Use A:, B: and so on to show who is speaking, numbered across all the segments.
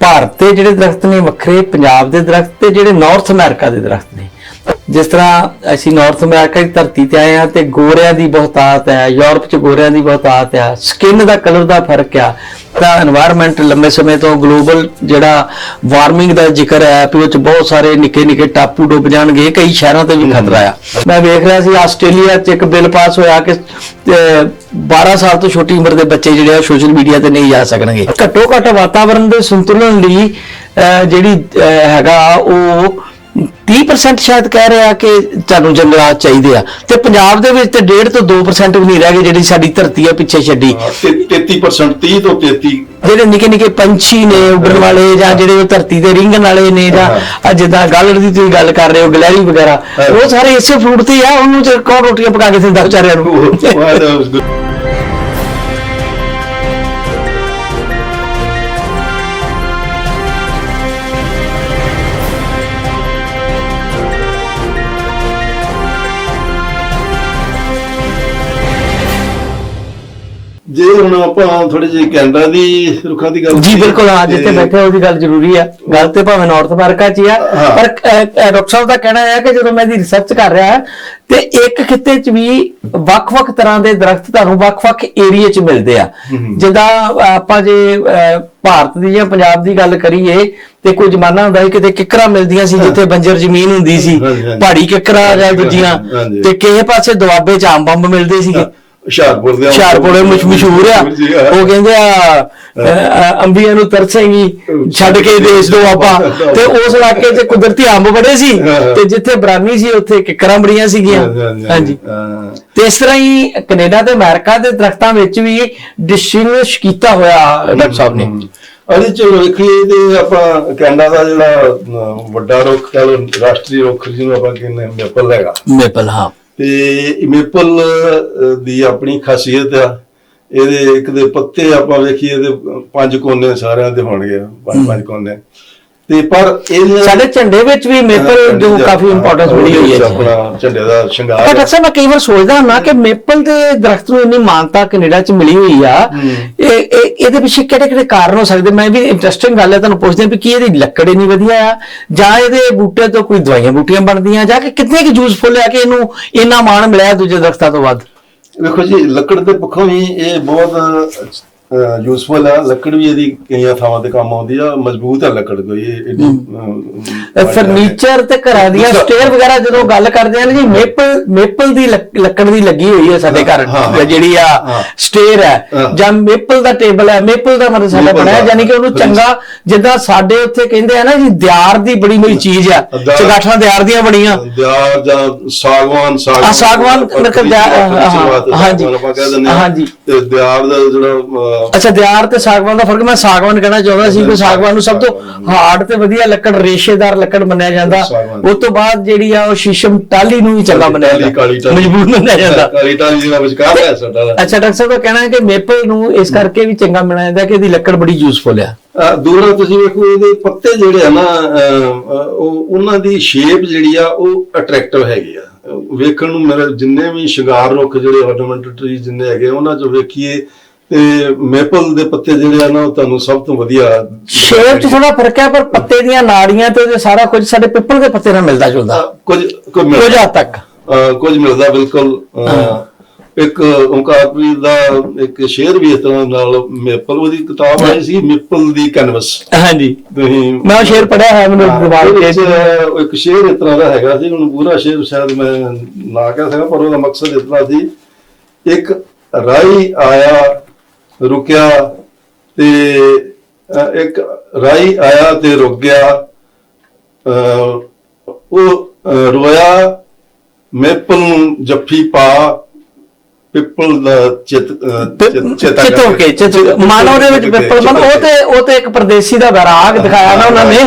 A: ਭਾਰਤ ਦੇ ਜਿਹੜੇ ਦਰਖਤ ਨੇ ਵੱਖਰੇ, ਪੰਜਾਬ ਦੇ ਦਰਖਤ ਤੇ ਜਿਹੜੇ ਨਾਰਥ ਅਮਰੀਕਾ ਦੇ ਦਰਖਤ ਨੇ ਜਿਸ ਤਰ੍ਹਾਂ ਅਸੀਂ ਨਾਰਥ ਅਮਰੀਕਾ ਦੀ ਧਰਤੀ ਤੇ ਆਏ ਆ ਤੇ ਗੋਰਿਆਂ ਦੀ ਬਹੁਤਾਤ ਹੈ ਯੂਰਪ 'ਚ ਗੋਰਿਆਂ ਦੀ ਬਹੁਤਾਤ ਹੈ ਸਕਿਨ ਦਾ ਕਲਰ ਦਾ ਫ਼ਰਕ ਆ। ਤਾਂ এনवायरमेंट ਲੰਬੇ ਸਮੇਂ ਤੋਂ ਗਲੋਬਲ ਜਿਹੜਾ ਵਾਰਮਿੰਗ ਦਾ ਜ਼ਿਕਰ ਹੈ ਕਿ ਉਹ ਬਹੁਤ ਸਾਰੇ ਨਿੱਕੇ ਨਿੱਕੇ ਟਾਪੂ ਡੁੱਬ ਜਾਣਗੇ ਕਈ ਸ਼ਹਿਰਾਂ ਤੇ ਵੀ ਖਤਰਾ ਆ। ਮੈਂ ਵੇਖ ਰਿਹਾ ਸੀ ਆਸਟ੍ਰੇਲੀਆ 'ਚ ਇੱਕ ਬਿੱਲ ਪਾਸ ਹੋਇਆ ਕਿ 12 ਸਾਲ ਤੋਂ ਛੋਟੀ ਉਮਰ ਦੇ ਬੱਚੇ ਜਿਹੜੇ ਆ ਸੋਸ਼ਲ ਮੀਡੀਆ ਤੇ ਨਹੀਂ ਜਾ ਸਕਣਗੇ। ਘੱਟੋ ਘੱਟ ਵਾਤਾਵਰਣ ਦੇ ਸੰਤੁਲਨ ਲਈ ਜਿਹੜੀ ਹੈਗਾ ਉਹ 30% ਸ਼ਾਇਦ ਕਹਿ ਰਿਹਾ ਕਿ ਤੁਹਾਨੂੰ ਜੰਗਲਾਤ ਚਾਹੀਦੇ ਆ ਤੇ ਪੰਜਾਬ ਦੇ ਵਿੱਚ ਤੇ 1.5 ਤੋਂ 2% ਵੀ ਨਹੀਂ ਰਹਿ ਗਏ ਜਿਹੜੀ ਸਾਡੀ ਧਰਤੀ ਆ ਪਿੱਛੇ ਛੱਡੀ
B: 33% 30 ਤੋਂ 33
A: ਜਿਹੜੇ ਨਿੱਕੇ ਨਿੱਕੇ ਪੰਛੀ ਨੇ ਉੱਡਣ ਵਾਲੇ ਜਾਂ ਜਿਹੜੇ ਉਹ ਧਰਤੀ ਤੇ ਰਿੰਗਣ ਵਾਲੇ ਨੇ ਜਾਂ ਆ ਜਿੱਦਾਂ ਗਾਲੜ ਦੀ ਤੁਸੀਂ ਗੱਲ ਕਰ ਰਹੇ ਹੋ ਗਲੈਰੀ ਵਗੈਰਾ। ਉਹ ਸਾਰੇ ਇਸੇ ਫਰੂਟ ਤੇ ਆ ਉਹਨੂੰ ਤੇ ਕੌਣ ਰੋਟੀਆਂ ਪਕਾ ਕੇ ਦਿੰਦਾ ਵਿਚਾਰਿਆਂ ਨੂੰ
B: ਜੇ ਹੁਣ ਆਪਾਂ ਥੋੜੀ ਜਿਹੀ ਕੈਨੇਡਾ ਦੀ ਰੁੱਖਾਂ ਦੀ ਗੱਲ
A: ਜੀ ਬਿਲਕੁਲ ਹਾਂ ਜਿੱਥੇ ਬੈਠੇ ਉਹਦੀ ਗੱਲ ਜ਼ਰੂਰੀ ਆ। ਗੱਲ ਤੇ ਭਾਵੇਂ ਨਾਰਥ ਅਮਰੀਕਾ 'ਚ ਹੀ ਆ। ਪਰ ਡਾਕਟਰ ਸਾਹਿਬ ਦਾ ਕਹਿਣਾ ਹੈ ਕਿ ਜਦੋਂ ਮੈਂ ਇਹਦੀ ਰਿਸਰਚ ਕਰ ਰਿਹਾ ਤੇ ਇੱਕ ਖਿੱਤੇ 'ਚ ਵੀ ਵੱਖ-ਵੱਖ ਤਰ੍ਹਾਂ ਦੇ ਦਰਖਤ ਤੁਹਾਨੂੰ ਵੱਖ-ਵੱਖ ਏਰੀਏ 'ਚ ਮਿਲਦੇ ਆ। ਜਿੱਦਾਂ ਆਪਾਂ ਜੇ ਭਾਰਤ ਦੀ ਜਾਂ ਪੰਜਾਬ ਦੀ ਗੱਲ ਕਰੀਏ ਤੇ ਕੋਈ ਜ਼ਮਾਨਾ ਹੁੰਦਾ ਸੀ ਕਿਤੇ ਕਿੱਕਰਾਂ ਮਿਲਦੀਆਂ ਸੀ ਜਿੱਥੇ ਬੰਜਰ ਜ਼ਮੀਨ ਹੁੰਦੀ ਸੀ। ਪਹਾੜੀ ਕਿੱਕਰਾਂ ਜਾਂ ਦੂਜੀਆਂ। ਤੇ ਕਿਸੇ ਪਾਸੇ ਦੁਆਬੇ 'ਚ ਆਮ ਬੰਬ ਮਿਲਦੇ ਸੀਗੇ।
B: ਹੁਸ਼ਿਆਰਪੁਰ ਦੇ
A: ਹੁਸ਼ਿਆਰਪੁਰ ਦੇ ਮਸ਼- ਮਸ਼ਹੂਰ ਆ।
B: ਜੀ, ਹਾਂ।
A: ਉਹ ਕਹਿੰਦੇ ਆ ਅ, ਅੰਬੀਆਂ ਨੂੰ ਤਰਸੇਗੀ ਛੱਡ ਕੇ ਦੇਸ਼ ਦੋ ਆਪਾਂ। ਤੇ ਉਸ ਇਲਾਕੇ 'ਚ ਕੁਦਰਤੀ ਅੰਬ ਬੜੇ ਸੀ
B: ਹਾਂ।
A: ਤੇ ਜਿੱਥੇ ਬਰਾਨੀ ਸੀ ਉੱਥੇ ਕਿਕਰਾਂ ਬੜੀਆਂ ਸੀਗੀਆਂ। ਹਾਂਜੀ
B: ਹਾਂ।
A: ਤੇ ਇਸ ਤਰ੍ਹਾਂ ਹੀ ਕੈਨੇਡਾ ਤੇ ਅਮਰੀਕਾ ਦੇ ਦਰਖਤਾਂ ਵਿੱਚ ਵੀ ਡਿਸਟਿੰਗੁਇਸ਼ ਕੀਤਾ ਹੋਇਆ ਡਾਕਟਰ ਸਾਹਿਬ ਨੇ।
B: ਅਜੇ ਚਲੋ ਵੇਖੀਏ ਤੇ ਆਪਾਂ ਕੈਨੇਡਾ ਦਾ ਜਿਹੜਾ ਵੱਡਾ ਰੁੱਖ ਲਓ ਰਾਸ਼ਟਰੀ ਰੁੱਖ ਜਿਹਨੂੰ ਆਪਾਂ ਕਹਿੰਦੇ ਹਾਂ ਮੈਪਲ ਹੈਗਾ।
A: ਮੇਪਲ ਹਾਂ।
B: ਤੇ ਮੇਪਲ ਦੀ ਆਪਣੀ ਖਾਸੀਅਤ ਆ। ਇਹਦੇ ਇੱਕ ਦੇ ਪੱਤੇ ਆਪਾਂ ਵੇਖੀਏ ਤੇ ਪੰਜ ਕੋਨੇ ਸਾਰਿਆਂ ਦੇ ਹੋਣਗੇ ਪੰਜ ਪੰਜ ਕੋਨੇ। ਤੇ ਪਰ ਇਹ
A: ਸਾਡੇ ਝੰਡੇ ਵਿੱਚ ਵੀ ਮੇਪਲ ਜੋ ਕਾਫੀ ਇੰਪੋਰਟੈਂਸ ਬੜੀ ਹੋਈ ਹੈ।
B: ਆਪਣਾ ਝੰਡੇ ਦਾ
A: ਪਰ
B: ਸ਼ਿੰਗਾਰ
A: ਡਾਕਟਰ ਸਾਹਿਬ ਮੈਂ ਕਈ ਵਾਰ ਸੋਚਦਾ ਹਾਂ ਨਾ ਕਿ ਮੇਪਲ ਦੇ ਦਰਖਤ ਨੂੰ ਇੰਨੀ ਮਾਨਤਾ ਕੈਨੇਡਾ 'ਚ ਮਿਲੀ ਹੋਈ ਆ। ਇਹ ਇਹ- ਇਹਦੇ ਪਿੱਛੇ ਕਿਹੜੇ ਕਿਹੜੇ ਕਾਰਨ ਹੋ ਸਕਦੇ? ਮੈਂ ਵੀ ਇੰਟਰਸਟਿੰਗ ਗੱਲ ਹੈ ਤੁਹਾਨੂੰ ਪੁੱਛਦੇ ਵੀ ਕੀ ਇਹਦੀ ਲੱਕੜ ਇੰਨੀ ਵਧੀਆ ਆ? ਜਾਂ ਇਹਦੇ ਬੂਟੇ ਤੋਂ ਕੋਈ ਦਵਾਈਆਂ ਬੂਟੀਆਂ ਬਣਦੀਆਂ? ਜਾਂ ਕਿ ਕਿੰਨੇ ਕਿ ਯੂਜ਼ਫੁਲ ਹੈ ਕਿ ਇਹਨੂੰ ਇੰਨਾ ਮਾਣ ਮਿਲਿਆ ਦੂਜੇ ਦਰਖਤਾਂ ਤੋਂ ਵੱਧ?
B: ਵੇਖੋ ਜੀ ਲੱਕੜ ਦੇ ਪੱਖੋਂ ਵੀ ਇਹ ਬਹੁਤ ਯੂਸਫੁਲ ਹੈ ਲੱਕੜ ਵੀ ਇਹਦੀ ਕਈਆਂ ਥਾਵਾਂ ਤੇ ਕੰਮ ਆਉਂਦੀ ਆ ਮਜ਼ਬੂਤ ਹੈ ਲੱਕੜ ਕੋਈ ਇਹ
A: ਫਰਨੀਚਰ ਤੇ ਘਰਾਂ ਦੀਆਂ ਸਟੇਅਰ ਵਗੈਰਾ ਜਦੋਂ ਗੱਲ ਕਰਦੇ ਆ ਜੀ ਮੇਪਲ ਮੇਪਲ ਦੀ ਲੱਕ- ਲੱਕੜ ਦੀ ਲੱਗੀ ਹੋਈ ਹੈ ਸਾਡੇ ਘਰ। ਜਿਹੜੀ ਆ। ਸਟੇਅਰ ਹੈ। ਜਾਂ ਮੇਪਲ ਦਾ ਟੇਬਲ ਹੈ ਮੇਪਲ ਦਾ ਮਤਲਬ ਸਾਡਾ ਬਣਾਇਆ ਯਾਨੀ ਕਿ ਉਹਨੂੰ। ਚੰਗਾ ਜਿੱਦਾਂ ਸਾਡੇ ਉੱਥੇ ਕਹਿੰਦੇ ਆ ਨਾ ਜੀ ਦਿਆਰ ਦੀ ਬੜੀ ਕੋਈ ਚੀਜ਼ ਆ ਚਗਾਠਾਂ ਦਿਆਰ ਦੀਆਂ ਬਣੀਆਂ
B: ਦਿਆਰ ਜਾਂ ਸਾਗਵਾਨ
A: ਆ, ਸਾਗਵਾਨ ਦਿਆਰ- ਹਾਂ,
B: ਦਿੰਦੇ ਹਾਂ
A: ਹਾਂਜੀ।
B: ਤੇ ਦਿਆਰ ਦਾ ਜਿਹੜਾ
A: ਅੱਛਾ ਦਿਆਰ ਤੇ ਸਾਗਵਾਨ ਦਾ ਫ਼ਰਕ ਮੈਂ ਸਾਗਵਾਨ ਕਹਿਣਾ ਚਾਹੁੰਦਾ ਸੀ ਕਿ ਸਾਗਵਾਨ ਨੂੰ ਸਭ ਤੋਂ ਹਾਰਡ ਤੇ ਵਧੀਆ ਲੱਕੜ ਰੇਸ਼ੇਦਾਰ ਲੱਕੜ ਮੰਨਿਆ ਜਾਂਦਾ। ਉਸ ਤੋਂ ਬਾਅਦ ਜਿਹੜੀ ਆ ਉਹ ਸ਼ੀਸ਼ਮ ਟਾਲੀ ਨੂੰ ਵੀ ਚੰਗਾ ਮੰਨਿਆ ਜਾਂਦਾ। ਮਜ਼ਬੂਤ ਮੰਨਿਆ ਜਾਂਦਾ।
B: ਕਾਲੀ ਟਾਲੀ ਜਿਹੜਾ ਵਿਚਕਾਰ ਹੈ ਸਾਡਾ
A: ਅੱਛਾ ਡਾਕਟਰ ਸਾਹਿਬ ਦਾ ਕਹਿਣਾ ਹੈ ਕਿ ਮੇਪਲ ਨੂੰ ਇਸ ਕਰਕੇ ਵੀ ਚੰਗਾ ਮੰਨਿਆ ਜਾਂਦਾ ਕਿ ਇਹਦੀ ਲੱਕੜ ਬੜੀ ਯੂਜ਼ਫੁਲ ਆ।
B: ਦੂਰਾ ਤੁਸੀਂ ਵੇਖੋ ਇਹਦੇ ਪੱਤੇ ਜਿਹੜੇ ਆ ਨਾ ਉਹ ਉਹਨਾਂ ਦੀ ਸ਼ੇਪ ਜਿਹੜੀ ਆ ਉਹ ਅਟਰੈਕਟਿਵ ਹੈਗੀ ਆ। ਵੇਖਣ ਨੂੰ ਮੇਰੇ ਜਿੰਨੇ ਵੀ ਸ਼ਿੰਗਾਰ ਰੁੱਖ ਜਿਹੜੇ ਆਰਨਾਮੈਂਟਲ ਟਰੀ ਜਿੰਨੇ ਹੈਗੇ ਉਹਨਾਂ 'ਚ ਵੇਖੀਏ ਤੇ ਮੇਪਲ ਦੇ ਪੱਤੇ ਜਿਹੜੇ ਆ ਨਾ ਉਹ ਤੁਹਾਨੂੰ ਸਭ ਤੋਂ ਵਧੀਆ
A: ਸ਼ੇਪ 'ਚ ਥੋੜਾ ਫ਼ਰਕ ਹੈ ਪਰ ਪੱਤੇ ਦੀਆਂ ਨਾੜੀਆਂ ਤੇ ਉਹਦੇ ਸਾਰਾ ਕੁਝ ਸਾਡੇ ਪਿੱਪਲ ਦੇ ਪੱਤੇ ਨਾਲ ਮਿਲਦਾ ਜੁਲਦਾ।
B: ਕੁਝ ਕੁਝ
A: ਕੁਝ ਹੱਦ ਤੱਕ।
B: ਕੁਝ ਮਿਲਦਾ ਬਿਲਕੁਲ। ਇੱਕ ਓਂਕਾਰਪ੍ਰੀਤ ਦਾ ਇੱਕ ਸ਼ੇਰ ਵੀ ਇਸ ਤਰ੍ਹਾਂ ਨਾਲ ਮੇਪਲ ਉਹਦੀ ਕਿਤਾਬ ਆਈ ਸੀ ਮੇਪਲ ਦੀ ਕੈਨਵਸ।
A: ਹਾਂਜੀ।
B: ਤੁਸੀਂ
A: ਮੈਂ ਸ਼ੇਰ ਪੜਿਆ ਹੈ ਮੈਨੂੰ ਦਿਮਾਗ
B: ਵਿੱਚ ਇੱਕ ਸ਼ੇਰ ਇਸ ਤਰ੍ਹਾਂ ਦਾ ਹੈਗਾ ਸੀ ਹੁਣ ਪੂਰਾ ਸ਼ੇਰ ਸ਼ਾਇਦ ਮੈਂ ਨਾ ਕਹਿ ਸਕਾਂ ਪਰ ਉਹਦਾ ਮਕਸਦ ਇਸ ਤਰ੍ਹਾਂ ਸੀ। ਇੱਕ ਰਾਈ ਆਇਆ ਰੁਕਿਆ ਤੇ ਇੱਕ ਰਾਈ ਆਇਆ ਤੇ ਰੁਕ ਗਿਆ। ਉਹ ਰੋਇਆ ਮੇਪਲ ਨੂੰ ਜੱਫੀ ਪਾ ਪਿੱਪਲ ਦਾ ਚਿਤ ਚਿਤ- ਚੇਤਾ
A: ਕੇ ਚਿੱਤ ਮਾਨਵ ਦੇ ਵਿੱਚ ਪਿੱਪਲ ਬਣ ਉਹ ਤੇ ਉਹ ਤੇ ਇੱਕ ਪਰਦੇਸੀ ਦਾ ਬੈਰਾਗ ਦਿਖਾਇਆ ਨਾ ਉਹਨਾਂ ਨੇ